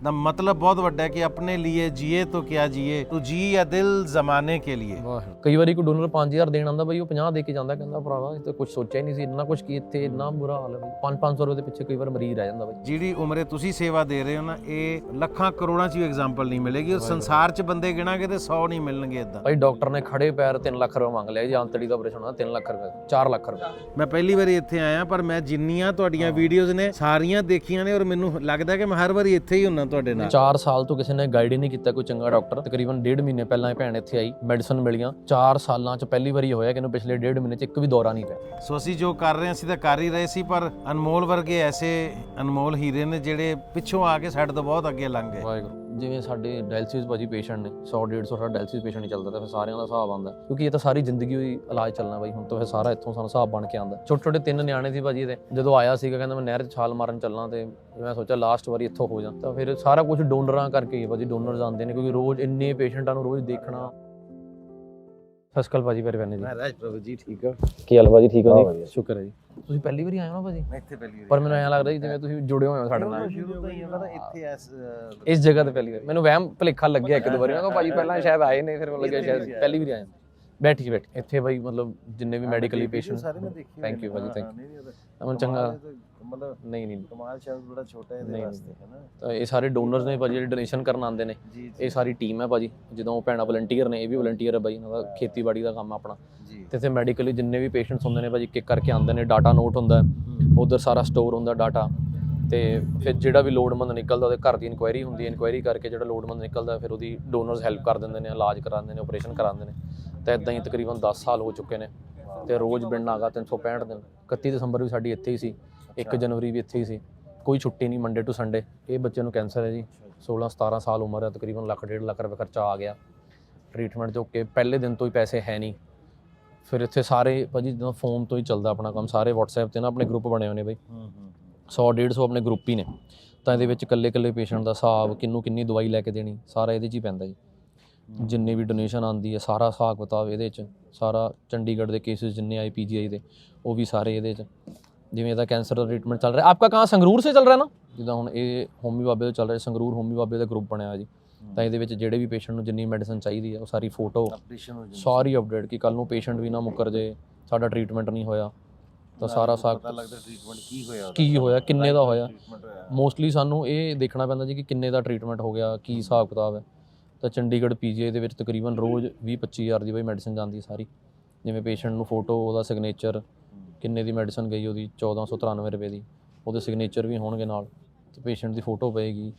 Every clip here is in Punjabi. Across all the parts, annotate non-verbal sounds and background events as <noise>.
ਦਾ ਮਤਲਬ ਬਹੁਤ ਵੱਡਾ ਹੈ ਕਿ ਆਪਣੇ ਲਈ ਜੀਏ ਤੋ ਕਿਆ ਜੀਏ ਤੂੰ ਜੀ ਜਾਂ ਦਿਲ ਜ਼ਮਾਨੇ ਕੇ ਲਈ ਕਈ ਵਾਰੀ ਕੋ ਡੋਨਰ 5000 ਦੇਣ ਆਂਦਾ ਬਈ ਉਹ 50 ਦੇ ਕੇ ਜਾਂਦਾ ਕਹਿੰਦਾ ਭਰਾਵਾ ਇਹ ਤਾਂ ਕੁਝ ਸੋਚਿਆ ਹੀ ਨਹੀਂ ਸੀ ਇੰਨਾ ਕੁਝ ਕੀ ਇੱਥੇ ਇੰਨਾ ਬੁਰਾ ਹਾਲ ਹੈ 5-500 ਰੁਪਏ ਦੇ ਪਿੱਛੇ ਕਈ ਵਾਰ ਮਰੀਜ਼ ਰਹਿ ਜਾਂਦਾ ਬਈ ਜਿਹੜੀ ਉਮਰੇ ਤੁਸੀਂ ਸੇਵਾ ਦੇ ਰਹੇ ਹੋ ਨਾ ਇਹ ਲੱਖਾਂ ਕਰੋੜਾਂ 'ਚ ਵੀ ਐਗਜ਼ਾਮਪਲ ਨਹੀਂ ਮਿਲੇਗੀ ਉਹ ਸੰਸਾਰ 'ਚ ਬੰਦੇ ਗਿਣਾਂਗੇ ਤੇ 100 ਨਹੀਂ ਮਿਲਣਗੇ ਇਦਾਂ ਬਈ ਡਾਕਟਰ ਨੇ ਖੜੇ ਪੈਰ 3 ਲੱਖ ਰੁਪਏ ਮੰਗ ਲਿਆ ਜੀ ਆਂਤੜੀ ਦਾ ਆਪਰੇਸ਼ਨ ਹੋਣਾ 3 ਲੱਖ ਰੁਪਏ 4 ਲੱਖ ਰੁਪਏ ਮੈਂ ਪਹਿਲੀ ਵਾਰੀ ਇੱਥੇ ਆਇਆ ਪਰ ਮੈਂ ਜਿੰਨੀਆਂ ਤੁਹਾਡੀਆਂ ਵੀਡੀਓਜ਼ ਨੇ ਸਾਰੀਆਂ ਦੇਖੀਆਂ ਨੇ ਔਰ ਮੈਨੂੰ ਲੱਗਦਾ ਕਿ ਮੈਂ ਹਰ ਵਾਰੀ ਇੱਥੇ ਹੀ ਹੁੰਨਾ ਤੁਹਾਡੇ ਨਾਲ? 4 ਸਾਲ ਤੋਂ ਕਿਸੇ ਨੇ ਗਾਈਡ ਹੀ ਨਹੀਂ ਕੀਤਾ ਕੋਈ ਚੰਗਾ ਡਾਕਟਰ ਤਕਰੀਬਨ ਡੇਢ ਮਹੀਨੇ ਪਹਿਲਾਂ ਇਹ ਭੈਣ ਇੱਥੇ ਆਈ ਮੈਡੀਸਨ ਮਿਲੀਆਂ। 4 ਸਾਲਾਂ ਚ ਪਹਿਲੀ ਵਾਰੀ ਹੋਇਆ ਕਿ ਇਹਨੂੰ ਪਿਛਲੇ ਡੇਢ ਮਹੀਨੇ ਚ ਇੱਕ ਵੀ ਦੌਰਾ ਨਹੀਂ ਪਿਆ। ਸੋ ਅਸੀਂ ਜੋ ਕਰ ਰਹੇ ਹਾਂ ਅਸੀਂ ਤਾਂ ਕਰ ਹੀ ਰਹੇ ਸੀ ਪਰ ਅਨਮੋਲ ਵਰਗੇ ਐਸੇ ਅਨਮੋਲ ਹੀਰੇ ਨੇ ਜਿਹੜੇ ਪਿੱਛੋਂ ਆ ਕੇ ਸਾਡੇ ਤੋਂ ਬਹੁਤ ਅੱਗੇ ਲੰਘ ਗਏ। ਵਾਹਿਗੁਰੂ। ਜਿਵੇਂ ਸਾਡੇ ਡਾਇਲਸਿਸ ਭਾਜੀ ਪੇਸ਼ੈਂਟ ਨੇ 100 150 ਸਾਡਾ ਡਾਇਲਸਿਸ ਪੇਸ਼ੈਂਟ ਹੀ ਚੱਲਦਾ, ਤਾਂ ਫਿਰ ਸਾਰਿਆਂ ਦਾ ਹਿਸਾਬ ਆਉਂਦਾ। ਕਿਉਂਕਿ ਇਹ ਤਾਂ ਸਾਰੀ ਜ਼ਿੰਦਗੀ ਹੀ ਇਲਾਜ ਚੱਲਣਾ ਬਾਈ, ਹੁਣ ਤਾਂ ਫਿਰ ਸਾਰਾ ਇੱਥੋਂ ਸਾਨੂੰ ਹਿਸਾਬ ਬਣ ਕੇ ਆਉਂਦਾ। ਛੋਟੇ ਛੋਟੇ ਤਿੰਨ ਨਿਆਣੇ ਸੀ ਭਾਜੀ ਇਹਦੇ, ਜਦੋਂ ਆਇਆ ਸੀਗਾ, ਕਹਿੰਦਾ ਮੈਂ ਨਹਿਰ 'ਚ ਛਾਲ ਮਾਰਨ ਚੱਲਣਾ ਤੇ ਮੈਂ ਸੋਚਿਆ ਲਾਸਟ ਵਾਰੀ ਇੱਥੋਂ ਹੋ ਜਾ। ਤਾਂ ਫਿਰ ਸਾਰਾ ਕੁਝ ਡੋਨਰਾਂ ਕਰਕੇ ਹੀ ਹੈ ਭਾਜੀ ਡੋਨਰਸ ਆਉਂਦੇ ਨੇ, ਕਿਉਂਕਿ ਰੋਜ਼ ਇੰਨੇ ਪੇਸ਼ੈਂਟਾਂ ਨੂੰ ਰੋਜ਼ ਦੇਖਣਾ। ਅਕਾਲ ਭਾਜੀ ਮੇਰੇ ਬੈਨੇ ਜੀ। ਮਹਾਰਾਜ ਪ੍ਰਭੂ ਜੀ ਠੀਕ ਹੋ? ਕੀ ਹਾਲ ਭਾਜੀ ਠੀਕ ਹੋ ਜੀ। ਸ਼ੁਕਰ ਹੈ ਜੀ। ਤੁਸੀਂ ਪਹਿਲੀ ਵਾਰੀ ਆਏ ਹੋ ਨਾ ਭਾਜੀ? ਮੈਂ ਇੱਥੇ ਪਹਿਲੀ ਪਰ ਮੈਨੂੰ ਐਂ ਲੱਗਦਾ ਜੀ ਜਿਵੇਂ ਤੁਸੀਂ ਜੁੜੇ ਹੋਏ ਹੋ ਸਾਡੇ ਨਾਲ। ਸ਼ੁਰੂ ਤੋਂ ਹੀ ਪਤਾ ਇੱਥੇ ਐਸ ਇਸ ਜਗ੍ਹਾ ਤੇ ਪਹਿਲੀ ਵਾਰ। ਮੈਨੂੰ ਵਹਿਮ ਭੁਲੇਖਾ ਲੱਗਿਆ ਇੱਕ ਦੋ ਵਾਰੀ। ਮੈਂ ਕਿਹਾ ਭਾਜੀ ਪਹਿਲਾਂ ਸ਼ਾਇਦ ਆਏ ਨੇ ਫਿਰ ਮੈਨੂੰ ਲੱਗਿਆ ਸ਼ਾਇਦ ਪਹਿਲੀ ਵਾਰੀ ਆਏ। ਬੈਠੀ ਬੈਠ। ਇੱਥੇ ਭਾਈ ਮਤਲਬ ਜਿੰਨੇ ਵੀ ਮੈਡੀਕਲੀ ਪੇਸ਼ੈਂਟ ਸਾਰੇ ਮੈਂ ਦੇਖੀ Thank you ਭਾਜੀ, thank you ਅਮਨ ਚੰਗਾ। ਮਤਲਬ ਨਹੀਂ ਨਹੀਂ। ਕਮਾਲ ਸ਼ਬਦ ਬੜਾ ਛੋਟਾ ਹੈ ਇਹਦੇ ਨਹੀਂ। ਵਾਸਤੇ ਹੈ ਨਾ? ਤਾਂ ਇਹ ਸਾਰੇ ਡੋਨਰਸ ਨੇ ਭਾਜੀ ਜਿਹੜੇ ਡੋਨੇਸ਼ਨ ਕਰਨ ਆਉਂਦੇ ਨੇ ਜੀ ਇਹ ਸਾਰੀ ਟੀਮ ਹੈ ਭਾਜੀ। ਜਦੋਂ ਉਹ ਭੈਣਾ ਵਲੰਟੀਅਰ ਨੇ ਇਹ ਵੀ ਵਲੰਟੀਅਰ ਹੈ ਭਾਈ ਇਹਨਾਂ ਦਾ ਖੇਤੀਬਾੜੀ ਦਾ ਕੰਮ ਆ ਆਪਣਾ। ਜੀ। ਤੇ ਇੱਥੇ ਮੈਡੀਕਲੀ ਜਿੰਨੇ ਵੀ ਪੇਸ਼ੈਂਟਸ ਹੁੰਦੇ ਨੇ ਭਾਜੀ ਇੱਕ ਇੱਕ ਕਰਕੇ ਆਉਂਦੇ ਨੇ ਡਾਟਾ ਨੋਟ ਹੁੰਦਾ ਉਧਰ ਸਾਰਾ ਸਟੋਰ ਹੁੰਦਾ ਡਾਟਾ ਤੇ ਫਿਰ ਜਿਹੜਾ ਵੀ ਲੋੜਮੰਦ ਨਿਕਲਦਾ ਉਹਦੇ ਘਰ ਦੀ ਇਨਕੁਆਇਰੀ ਹੁੰਦੀ ਹੈ ਇਨਕੁਆਇਰੀ ਕਰਕੇ ਜਿਹੜਾ ਲੋੜਮੰਦ ਨਿਕਲਦਾ ਫਿਰ ਉਹਦੀ ਡੋਨਰਸ ਹੈਲਪ ਕਰ ਦਿੰਦੇ ਨੇ ਇਲਾਜ ਕਰਾਉਂਦੇ ਨੇ ਆਪਰੇਸ਼ਨ ਕਰਾਉਂਦੇ ਨੇ। ਤਾਂ ਇਦਾਂ ਹੀ ਤਕਰੀਬਨ 10 ਸਾਲ ਹੋ ਚੁੱਕੇ ਨੇ। ਤੇ ਰੋਜ਼ ਬਿਨ ਨਾਗਾ 365 ਦਿਨ। 31 ਦਸੰਬਰ ਵੀ ਸਾਡੀ ਇੱਥੇ ਹੀ ਸੀ। 1 ਜਨਵਰੀ ਵੀ ਇੱਥੇ ਹੀ ਸੀ। ਕੋਈ ਛੁੱਟੀ ਨਹੀਂ ਮੰਡੇ ਟੂ ਸੰਡੇ ਇਹ ਬੱਚੇ ਨੂੰ ਕੈਂਸਰ ਹੈ ਜੀ। 16 17 ਸਾਲ ਉਮਰ ਹੈ ਤਕਰੀਬਨ ਲੱਖ ਡੇਢ ਲੱਖ ਰੁਪਏ ਖਰਚਾ ਆ ਗਿਆ। ਟ੍ਰੀਟਮੈਂਟ ਜੋ ਕਿ ਪਹਿਲੇ ਦਿਨ ਤੋਂ ਹੀ ਪੈਸੇ ਹੈ ਨਹੀਂ। ਫਿਰ ਇੱਥੇ ਸਾਰੇ ਭਾਜੀ ਜਦੋਂ ਫੋਨ ਤੋਂ ਹੀ ਚੱਲਦਾ ਆਪਣਾ ਕੰਮ ਸਾਰੇ WhatsApp ਤੇ ਨਾ ਆਪਣੇ ਗਰੁੱਪ ਬਣੇ ਹੋਏ ਨੇ ਬਈ। ਹੂੰ ਹੂੰ 100 150 ਆਪਣੇ ਗਰੁੱਪ ਹੀ ਨੇ। ਤਾਂ ਇਹਦੇ ਵਿੱਚ ਇਕੱਲੇ ਇਕੱਲੇ ਪੇਸ਼ੈਂਟ ਦਾ ਹਿਸਾਬ ਕਿੰਨੂੰ ਕਿੰਨੀ ਦਵਾਈ ਲੈ ਕੇ ਦੇਣੀ ਸਾਰਾ ਇਹਦੇ 'ਚ ਹੀ ਪੈਂਦਾ ਜੀ। ਜਿੰਨੇ ਵੀ ਡੋਨੇਸ਼ਨ ਆਂਦੀ ਹੈ ਸਾਰਾ ਹਿਸਾਬ ਕਿਤਾਬ ਇਹਦੇ 'ਚ। ਸਾਰਾ ਚੰਡੀਗੜ੍ਹ ਦੇ ਕੇਸਿਸ ਜਿੰਨੇ ਆਏ ਪੀਜੀਆਈ ਦੇ ਉਹ ਵੀ ਸਾਰੇ ਇਹਦੇ 'ਚ। ਜਿਵੇਂ ਇਹਦਾ ਕੈਂਸਰ ਦਾ ਟ੍ਰੀਟਮੈਂਟ ਚੱਲ ਰਿਹਾ। ਆਪਕਾ ਕਹਾਂ ਸੰਗਰੂਰ ਸੇ ਚੱਲ ਰਿਹਾ ਨਾ? ਜਿੱਦਾਂ ਹੁਣ ਇਹ ਹੋਮੀ ਬਾਬੇ ਤੋਂ ਚੱਲ ਰਿਹਾ ਸੰਗਰੂਰ ਹੋਮੀ ਬਾਬੇ ਦਾ ਗਰੁੱਪ ਬਣਿਆ ਜੀ। ਤਾਂ ਇਹਦੇ ਵਿੱਚ ਜਿਹੜੇ ਵੀ ਪੇਸ਼ੈਂਟ ਨੂੰ ਜਿੰਨੀ ਮੈਡੀਸਨ ਚਾਹੀਦੀ ਹੈ ਉਹ ਸਾਰੀ ਫੋਟੋ ਸਾਰੀ ਅਪਡੇਟ ਕਿ ਕੱਲ ਨੂੰ ਪੇਸ਼ੈਂਟ ਵੀ ਨਾ ਮੁੱਕਰ ਜੇ ਸਾਡਾ ਟ੍ਰੀਟਮੈਂਟ ਨਹੀਂ ਹੋਇਆ। ਤਾਂ ਸਾਰਾ ਸਾਕ ਪਤਾ ਲੱਗਦਾ ਟ੍ਰੀਟਮੈਂਟ ਕੀ ਹੋਇਆ। ਕੀ ਹੋਇਆ ਕਿੰਨੇ ਦਾ ਹੋਇਆ। ਮੋਸਟਲੀ ਸਾਨੂੰ ਇਹ ਦੇਖਣਾ ਪੈਂਦਾ ਜੀ ਕਿ ਕਿੰਨੇ ਦਾ ਟ੍ਰੀਟਮੈਂਟ ਹੋ ਗਿਆ ਕੀ ਹਿਸਾਬ ਕਿਤਾਬ ਹੈ। ਤਾਂ ਚੰਡੀਗੜ੍ਹ ਪੀਜੀਆਈ ਦੇ ਵਿੱਚ ਤਕਰੀਬਨ ਰੋਜ਼ 20 25000 ਦੀ ਬਈ ਮੈਡੀਸਨ ਜਾਂਦੀ ਹੈ ਸਾਰੀ। ਜਿਵੇਂ ਪੇਸ਼ੈਂਟ ਨੂੰ ਫੋਟੋ ਉਹਦਾ ਸਿਗਨੇਚਰ ਕਿੰਨੇ ਦੀ ਮੈਡੀਸਨ ਗਈ ਉਹਦੀ? 1493 ਰੁਪਏ ਦੀ। ਉਹਦੇ ਸਿਗਨੇਚਰ ਵੀ ਹੋਣਗੇ ਨਾਲ। ਤੇ ਪੇਸ਼ੈਂਟ ਦੀ ਫੋਟੋ ਪਏਗੀ।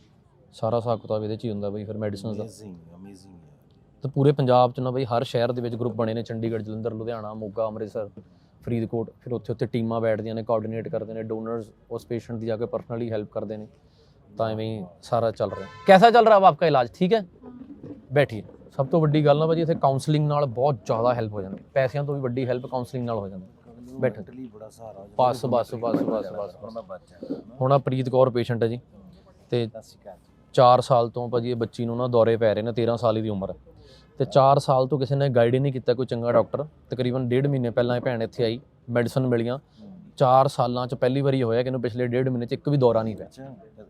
ਸਾਰਾ ਹਿਸਾਬ ਕਿਤਾਬ ਇਹਦੇ 'ਚ ਹੀ ਹੁੰਦਾ ਬਈ ਫਿਰ ਮੈਡੀਸਨ ਦਾ। ਅਮੇਜ਼ਿੰਗ ਅਮੇਜ਼ਿੰਗ ਤਾਂ ਪੂਰੇ ਪੰਜਾਬ 'ਚ ਨਾ ਬਈ ਹਰ ਸ਼ਹਿਰ ਦੇ ਵਿੱਚ ਗਰੁੱਪ ਬਣੇ ਨੇ। ਚੰਡੀਗੜ੍ਹ ਜਲੰਧਰ ਲੁਧਿਆਣਾ ਮੋਗਾ ਅੰਮ੍ਰਿਤਸਰ ਫਰੀਦਕੋਟ। ਫਿਰ ਉੱਥੇ ਉੱਥੇ ਟੀਮਾਂ ਬੈਠਦੀਆਂ ਨੇ ਕੋਆਰਡੀਨੇਟ ਕਰਦੇ ਨੇ। ਡੋਨਰਸ ਉਸ ਪੇਸ਼ੈਂਟ ਦੀ ਜਾ ਕੇ ਪਰਸਨਲੀ ਹੈਲਪ ਕਰਦੇ ਨੇ। ਤਾਂ ਐਵੇਂ ਹੀ ਸਾਰਾ ਚੱਲ ਰਿਹਾ। ਕੈਸਾ ਚੱਲ ਰਿਹਾ ਅਬ ਆਪਕਾ ਇਲਾਜ? ਠੀਕ ਹੈ? ਬੈਠੀਏ। ਸਭ ਤੋਂ ਵੱਡੀ ਗੱਲ ਨਾ ਭਾਜੀ ਇੱਥੇ ਕਾਉਂਸਲਿੰਗ ਨਾਲ ਬਹੁਤ ਜ਼ਿਆਦਾ ਹੈਲਪ ਹੋ ਜਾਂਦੀ ਪੈਸਿਆਂ ਤੋਂ ਵੀ ਵੱਡੀ ਹੈਲਪ ਕਾਉਂਸਲਿੰਗ ਨਾਲ ਹੋ ਜਾਂਦੀ। ਬੈਠੋ। ਮੈਂਟਲੀ ਬੜਾ ਸਹਾਰਾ ਹੋ ਜਾਂਦਾ। ਬਸ ਬਸ ਬਸ ਬਸ ਬਸ ਹੁਣ ਮੈਂ ਬਚ ਜਾਣਾ ਹੁਣ ਆ ਪ੍ਰੀਤ ਕੌਰ ਪੇਸ਼ੈਂਟ ਹੈ ਜੀ। ਤੇ ਸਤਿ ਸ਼੍ਰੀ ਅਕਾਲ 4 ਸਾਲ ਤੋਂ ਭਾਜੀ ਇਹ ਬੱਚੀ ਨੂੰ ਨਾ ਦੌਰੇ ਪੈ ਰਹੇ ਨੇ 13 ਸਾਲ ਦੀ ਉਮਰ। ਹੈ ਤੇ 4 ਸਾਲ ਤੋਂ ਕਿਸੇ ਨੇ ਗਾਈਡ ਹੀ ਨਹੀਂ ਕੀਤਾ ਕੋਈ ਚੰਗਾ ਡਾਕਟਰ ਤਕਰੀਬਨ ਡੇਢ ਮਹੀਨੇ ਪਹਿਲਾਂ ਇਹ ਭੈਣ ਇੱਥੇ ਆਈ ਮੈਡੀਸਨ ਮਿਲੀਆਂ। 4 ਸਾਲਾਂ ਚ ਪਹਿਲੀ ਵਾਰੀ ਹੋਇਆ ਕਿ ਇਹਨੂੰ ਪਿਛਲੇ ਡੇਢ ਮਹੀਨੇ ਚ ਇੱਕ ਵੀ ਦੌਰਾ ਨਹੀਂ ਪਿਆ। ਅੱਛਾ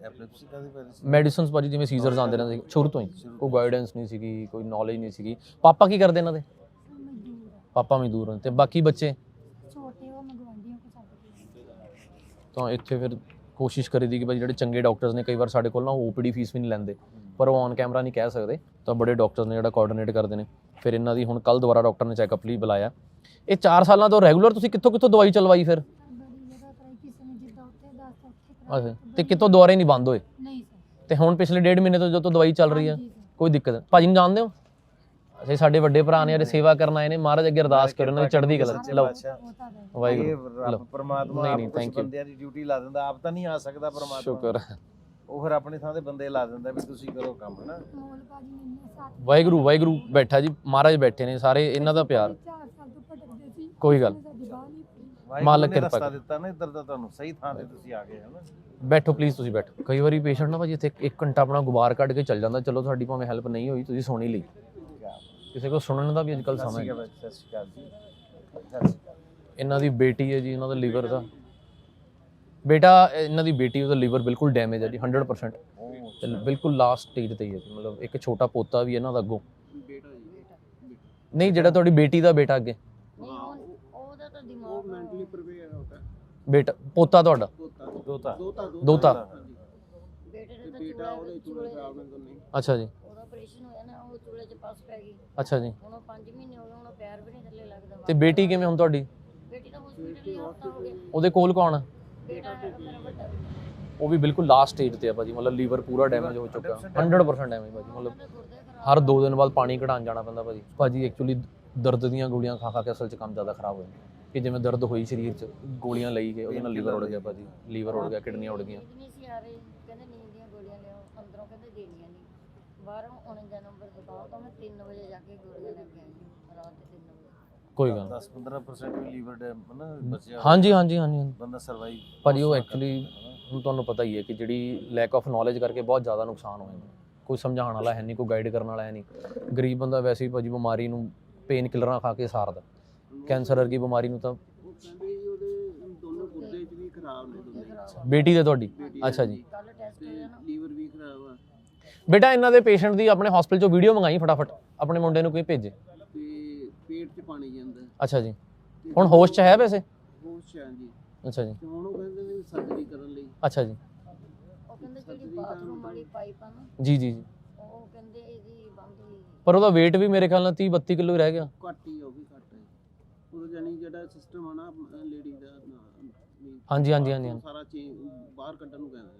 ਐਪੀਲੈਪਸੀ ਕਾਦੀ ਪਈ ਸੀ? ਮੈਡੀਸਿਨਸ ਭਾਜੀ ਜਿਵੇਂ ਸੀਜ਼ਰਸ ਆਉਂਦੇ ਰਹਿੰਦੇ ਸੀ ਸ਼ੁਰੂ ਤੋਂ ਹੀ। ਕੋਈ ਗਾਈਡੈਂਸ ਨਹੀਂ ਸੀਗੀ ਕੋਈ ਨੌਲੇਜ ਨਹੀਂ ਸੀਗੀ। ਪਾਪਾ ਕੀ ਕਰਦੇ ਇਹਨਾਂ ਦੇ? ਪਾਪਾ ਮਜ਼ਦੂਰ ਹਨ ਤੇ ਬਾਕੀ ਬੱਚੇ ਛੋਟੇ ਉਹ ਮੰਗਵਾਉਂਦੀਆਂ ਕੋ ਸਾਡੇ ਤਾਂ ਇੱਥੇ ਫਿਰ ਕੋਸ਼ਿਸ਼ ਕਰੀਦੀ ਕਿ ਭਾਈ ਜਿਹੜੇ ਚੰਗੇ ਡਾਕਟਰਸ ਨੇ ਕਈ ਵਾਰ ਸਾਡੇ ਕੋਲ ਨਾ ਓਪੀਡੀ ਫੀਸ ਵੀ ਨਹੀਂ ਲੈਂਦੇ। ਪਰ ਉਹ ਔਨ ਕੈਮਰਾ ਨਹੀਂ ਕਹਿ ਸਕਦੇ ਤਾਂ ਬੜੇ ਡਾਕਟਰਸ ਨੇ ਜਿਹੜਾ ਕੋਆਰਡੀਨੇਟ ਕਰਦੇ ਨੇ। ਫਿਰ ਇਹਨਾਂ ਦੀ ਹੁਣ ਕੱਲ ਦੁਬਾਰਾ ਡਾਕਟਰ ਨੇ ਚੈੱਕਅਪ ਲਈ ਬੁਲਾਇਆ। ਇਹ 4 ਸਾਲਾਂ ਤੋਂ ਰੈਗੂਲਰ ਤੁਸੀਂ ਕਿੱਥੋਂ ਕਿੱਥੋਂ ਦਵਾਈ ਚਲਵਾਈ ਫਿਰ? ਅੱਛਾ ਤੇ ਕਿਤੋਂ ਦੁਆਰੇ ਨਹੀਂ ਬੰਦ ਹੋਏ? ਨਹੀਂ ਸਰ। ਤੇ ਹੁਣ ਪਿਛਲੇ ਡੇਢ ਮਹੀਨੇ ਤੋਂ ਜਦੋਂ ਤੋਂ ਦਵਾਈ ਚੱਲ ਰਹੀ ਹੈ। ਕੋਈ ਦਿੱਕਤ? ਭਾਜੀ ਨੂੰ ਜਾਣਦੇ ਹੋ? ਅਸੀਂ ਸਾਡੇ ਵੱਡੇ ਭਰਾ ਨੇ ਜਿਹੜੇ ਸੇਵਾ ਕਰਨ ਆਏ ਨੇ ਮਹਾਰਾਜ ਅੱਗੇ ਅਰਦਾਸ ਕਰੋ ਉਹਨਾਂ ਦੀ ਚੜ੍ਹਦੀ ਕਲਾ ਸੱਚੇ ਲਓ। ਇਹ ਵਾਹਿਗੁਰੂ। ਰੱਬ ਲਓ। ਪਰਮਾਤਮਾ ਨਹੀਂ, ਆਪ ਨਹੀਂ, ਕੁਝ thank you। ਬੰਦਿਆਂ ਦੀ ਡਿਊਟੀ ਲਾ ਦਿੰਦਾ ਆਪ ਤਾਂ ਨਹੀਂ ਆ ਸਕਦਾ ਪਰਮਾਤਮਾ। ਸ਼ੁਕਰ। ਉਹ ਫਿਰ ਆਪਣੀ ਥਾਂ ਤੇ ਬੰਦੇ ਲਾ ਦਿੰਦਾ ਵੀ ਤੁਸੀਂ ਕਰੋ ਕੰਮ ਨਾ ਮੋਲ ਭਾਜੀ ਨੇ ਇੰਨੇ ਸਾਥ ਵਾਹਿਗੁਰੂ ਵਾਹਿਗੁਰੂ ਬੈਠਾ ਜੀ ਮਹਾਰਾਜ ਬੈਠੇ ਨੇ ਸਾਰੇ ਇਹਨਾਂ ਦਾ ਪਿਆਰ। ਚਾਰ ਸਾਲ ਤੋਂ ਭਟਕਦੇ ਸੀ। ਕੋਈ ਗੱਲ ਸਾਡੀ ਬਾਹ ਨਹੀਂ ਪਈ ਵਾਹਿਗੁਰੂ ਮਾਲਕ ਕਿਰਪਾ ਰਸਤਾ ਕਰੇ। ਦਿੱਤਾ ਨਾ ਇੱਧਰ ਦਾ ਤੁਹਾਨੂੰ ਸਹੀ ਥਾਂ ਤੇ ਤੁਸੀਂ ਆ ਗਏ ਹੋ ਨਾ ਬੈਠੋ ਪਲੀਜ਼ ਤੁਸੀਂ ਬੈਠੋ। ਕਈ ਵਾਰੀ ਪੇਸ਼ੈਂਟ ਨਾ ਭਾਜੀ ਇੱਥੇ 1 ਘੰਟਾ ਆਪਣਾ ਗੁਬਾਰ ਕੱਢ ਕੇ ਚੱਲ ਜਾਂਦਾ ਚਲੋ ਤੁਹਾਡੀ ਭਾਵੇਂ ਹੈਲਪ ਨਹੀਂ ਹੋਈ ਤੁਸੀਂ ਸੁਣੀ ਲਈ। ਕਿਸੇ ਕੋ ਸੁਣਨ ਦਾ ਵੀ ਅੱਜਕੱਲ ਸਤਿ ਸਮਾਂ ਹੈ ਅਕਾਲ ਸਤਿ ਸ਼੍ਰੀ ਅਕਾਲ ਜੀ ਸਤਿ ਸ਼੍ਰੀ ਅਕਾਲ ਇਹਨਾਂ ਦੀ ਬੇਟੀ ਹੈ ਜੀ ਇਹਨਾਂ ਦਾ ਲੀਵਰ ਦਾ। ਬੇਟਾ ਇਹਨਾਂ ਦੀ ਬੇਟੀ ਉਹਦਾ ਲੀਵਰ ਬਿਲਕੁਲ ਡੈਮੇਜ ਹੈ ਜੀ 100% ਉਹ ਤੇ ਬਿਲਕੁਲ ਲਾਸਟ ਸਟੇਜ ਤੇ ਹੀ ਹੈ ਜੀ, ਮਤਲਬ ਇੱਕ ਛੋਟਾ ਪੋਤਾ ਵੀ ਇਹਨਾਂ ਦਾ ਅੱਗੋਂ। ਬੇਟਾ ਜੀ ਨਹੀਂ ਜਿਹੜਾ ਤੁਹਾਡੀ ਬੇਟੀ ਦਾ ਬੇਟਾ ਅੱਗੇ। ਉਹਦਾ ਤਾਂ ਉਹ ਮੈਂਟਲੀ ਬੇਟਾ ਪੋਤਾ ਤੁਹਾਡਾ? ਦੋਤਾ। ਦੋਤਾ। ਦੋਤਾ। ਬੇਟੇ ਦੇ ਉਹਦੇ ਖਰਾਬ ਅੱਛਾ ਜੀ ਉਹਦਾ ਆਪਰੇਸ਼ਨ ਹੋਇਆ ਨਾ ਉਹ ਚੂਲੇ 'ਚ ਪਸ ਪੈ ਗਈ। ਅੱਛਾ ਜੀ। ਹੁਣ ਉਹ 5 ਮਹੀਨੇ ਹੋ ਗਏ ਹੁਣ ਉਹ ਪੈਰ ਵੀ ਨਹੀਂ ਥੱਲੇ ਲੱਗਦਾ ਤੇ ਬੇਟੀ ਕਿਵੇਂ ਹੁਣ ਤੁਹਾਡੀ? ਬੇਟੀ ਤਾਂ ਹਸਪੀਟਲ ਹੀ ਹਫਤਾ ਹੋ ਗਿਆ ਉਹਦੇ ਕੋਲ ਕੌਣ ਆ? ਬੇਟਾ ਹੈਗਾ ਮੇਰਾ ਵੱਡਾ ਉਹ ਵੀ ਬਿਲਕੁਲ ਲਾਸਟ ਸਟੇਜ ਤੇ ਆ ਭਾਜੀ ਮਤਲਬ ਲੀਵਰ ਪੂਰਾ ਡੈਮੇਜ ਹੋ ਚੁੱਕਾ। 100% ਡੈਮੇਜ ਭਾਜੀ ਮਤਲਬ ਉਹਦੇ ਗੁਰਦੇ ਖਰਾਬ ਹਰ 2 ਦਿਨ ਬਾਅਦ ਪਾਣੀ ਕਢਾਉਣ ਜਾਣਾ ਪੈਂਦਾ ਭਾਜੀ। ਭਾਜੀ ਐਕਚੁਅਲੀ ਦਰਦ ਦੀਆਂ ਗੋਲੀਆਂ ਖਾ ਖਾ ਕੇ ਅਸਲ 'ਚ ਕੰਮ ਜ਼ਿਆਦਾ ਖਰਾਬ ਹੋ ਜਾਂਦਾ। ਕਿ ਜਿਵੇਂ ਦਰਦ ਹੋਈ ਸਰੀਰ 'ਚ ਗੋਲੀਆਂ ਲਈ ਗਏ ਉਹਦੇ ਨਾਲ ਲੀਵਰ ਉੜ ਗਿਆ ਭਾਜੀ ਲੀਵਰ ਉੜ ਗਿਆ ਕਿਡਨੀਆਂ ਉੜ ਗਈਆਂ। ਨਹੀਂ ਸੀ ਆ ਰਹੀ ਕਹਿੰਦੇ ਨੀਂਦ ਦੀਆਂ ਗੋਲੀਆਂ ਲਿਆਓ ਅੰਦਰੋਂ ਕਹਿੰਦੇ ਦੇਣੀਆਂ ਨਹੀਂ ਬਾਹਰੋਂ 49 ਨੰਬਰ ਦੁਕਾਨ ਤੋਂ ਮੈਂ 3 ਵਜੇ ਜਾ ਕੇ ਗੋਲੀਆਂ ਲੈ ਕੇ ਆਈ ਰਾਤ ਦੇ 3 ਵਜੇ। ਕੋਈ ਗੱਲ 10 15% ਵੀ ਲੀਵਰ ਡੈਮ ਨਾ ਬਚਿਆ ਹਾਂਜੀ ਹਾਂਜੀ ਹਾਂਜੀ ਹਾਂਜੀ। ਬੰਦਾ ਸਰਵਾਈਵ ਭਾਜੀ ਉਹ ਐਕਚੁਅਲੀ ਹੁਣ ਤੁਹਾਨੂੰ ਪਤਾ ਹੀ ਹੈ ਕਿ ਜਿਹੜੀ ਲੈਕ ਆਫ ਨੌਲੇਜ ਕਰਕੇ ਬਹੁਤ ਜ਼ਿਆਦਾ ਨੁਕਸਾਨ ਹੋ ਜਾਂਦਾ ਕੋਈ ਸਮਝਾਉਣ ਵਾਲਾ ਹੈ ਨਹੀਂ ਕੋਈ ਗਾਈਡ ਕਰਨ ਵਾਲਾ ਹੈ ਨਹੀਂ। ਗਰੀਬ ਬੰਦਾ ਵੈਸੇ ਹੀ ਭਾਜੀ ਬਿਮਾਰੀ ਨੂੰ ਪੇਨ ਕਿਲਰਾਂ ਖਾ ਕੇ ਸਾਰਦਾ। ਕੈਂਸਰ ਵਰਗੀ ਬਿਮਾਰੀ ਨੂੰ ਤਾਂ ਉਹ ਕਹਿੰਦੇ ਜੀ ਉਹਦੇ ਦੋਨੋਂ ਗੁਰਦੇ ਚ ਵੀ ਖਰਾਬ ਨੇ ਦੋਨੇ। ਬੇਟੀ ਦੇ ਤੁਹਾਡੀ? ਅੱਛਾ ਜੀ ਕੱਲ ਟੈਸਟ ਤੇ ਹੋਇਆ ਨਾ ਲੀਵਰ ਵੀ ਖਰਾਬ ਆ ਬੇਟਾ ਇਹਨਾਂ ਦੇ ਪੇਸ਼ੈਂਟ ਦੀ ਆਪਣੇ ਹਸਪੀਟਲ ਚੋਂ ਵੀਡੀਓ ਮੰਗਾਈ ਫਟਾਫਟ। ਆਪਣੇ ਮੁੰਡੇ ਨੂੰ ਕੋਈ ਭੇਜੇ। ਤੇ ਪੇਟ ਚ ਪਾਣੀ ਜਾਂਦਾ। ਅੱਛਾ ਜੀ। ਤੇ ਹੁਣ ਹੋਸ਼ 'ਚ ਹੈ ਵੈਸੇ? ਹੋਸ਼ ਆ ਜੀ। ਅੱਛਾ ਜੀ। ਤੇ ਹੁਣ ਉਹ ਕਹਿੰਦੇ ਨੇ ਸਰਜਰੀ ਕਰਨ ਲਈ। ਅੱਛਾ ਜੀ। ਉਹ ਕਹਿੰਦੇ ਜਿਹੜੀ ਬਾਥਰੂਮ ਵਾਲੀ ਪਾਈਪ ਆ ਨਾ। ਜੀ ਜੀ ਜੀ। ਉਹ ਕਹਿੰਦੇ ਇਹਦੀ ਬੰਦ ਹੋਈ ਪਰ ਉਹਦਾ weight ਵੀ ਮੇਰੇ ਖਿਆਲ ਨਾਲ 30 32 ਕਿਲੋ ਹੀ ਰਹਿ ਗਿਆ। ਘੱਟ ਹੀ ਆ, ਉਹ ਵੀ ਘੱਟ ਹੈ। ਉਹ ਜਾਨੀ ਜਿਹੜਾ ਸਿਸਟਮ ਆ ਨਾ ਲੇਡੀ ਦਾ ਨਾ, ਵੀ ਹਾਂਜੀ ਹਾਂਜੀ ਹਾਂਜੀ ਉਹ ਸਾਰਾ ਚੇਂਜ ਬਾਹਰ ਕੱਢਣ ਨੂੰ ਕਹਿੰਦੇ ਨੇ।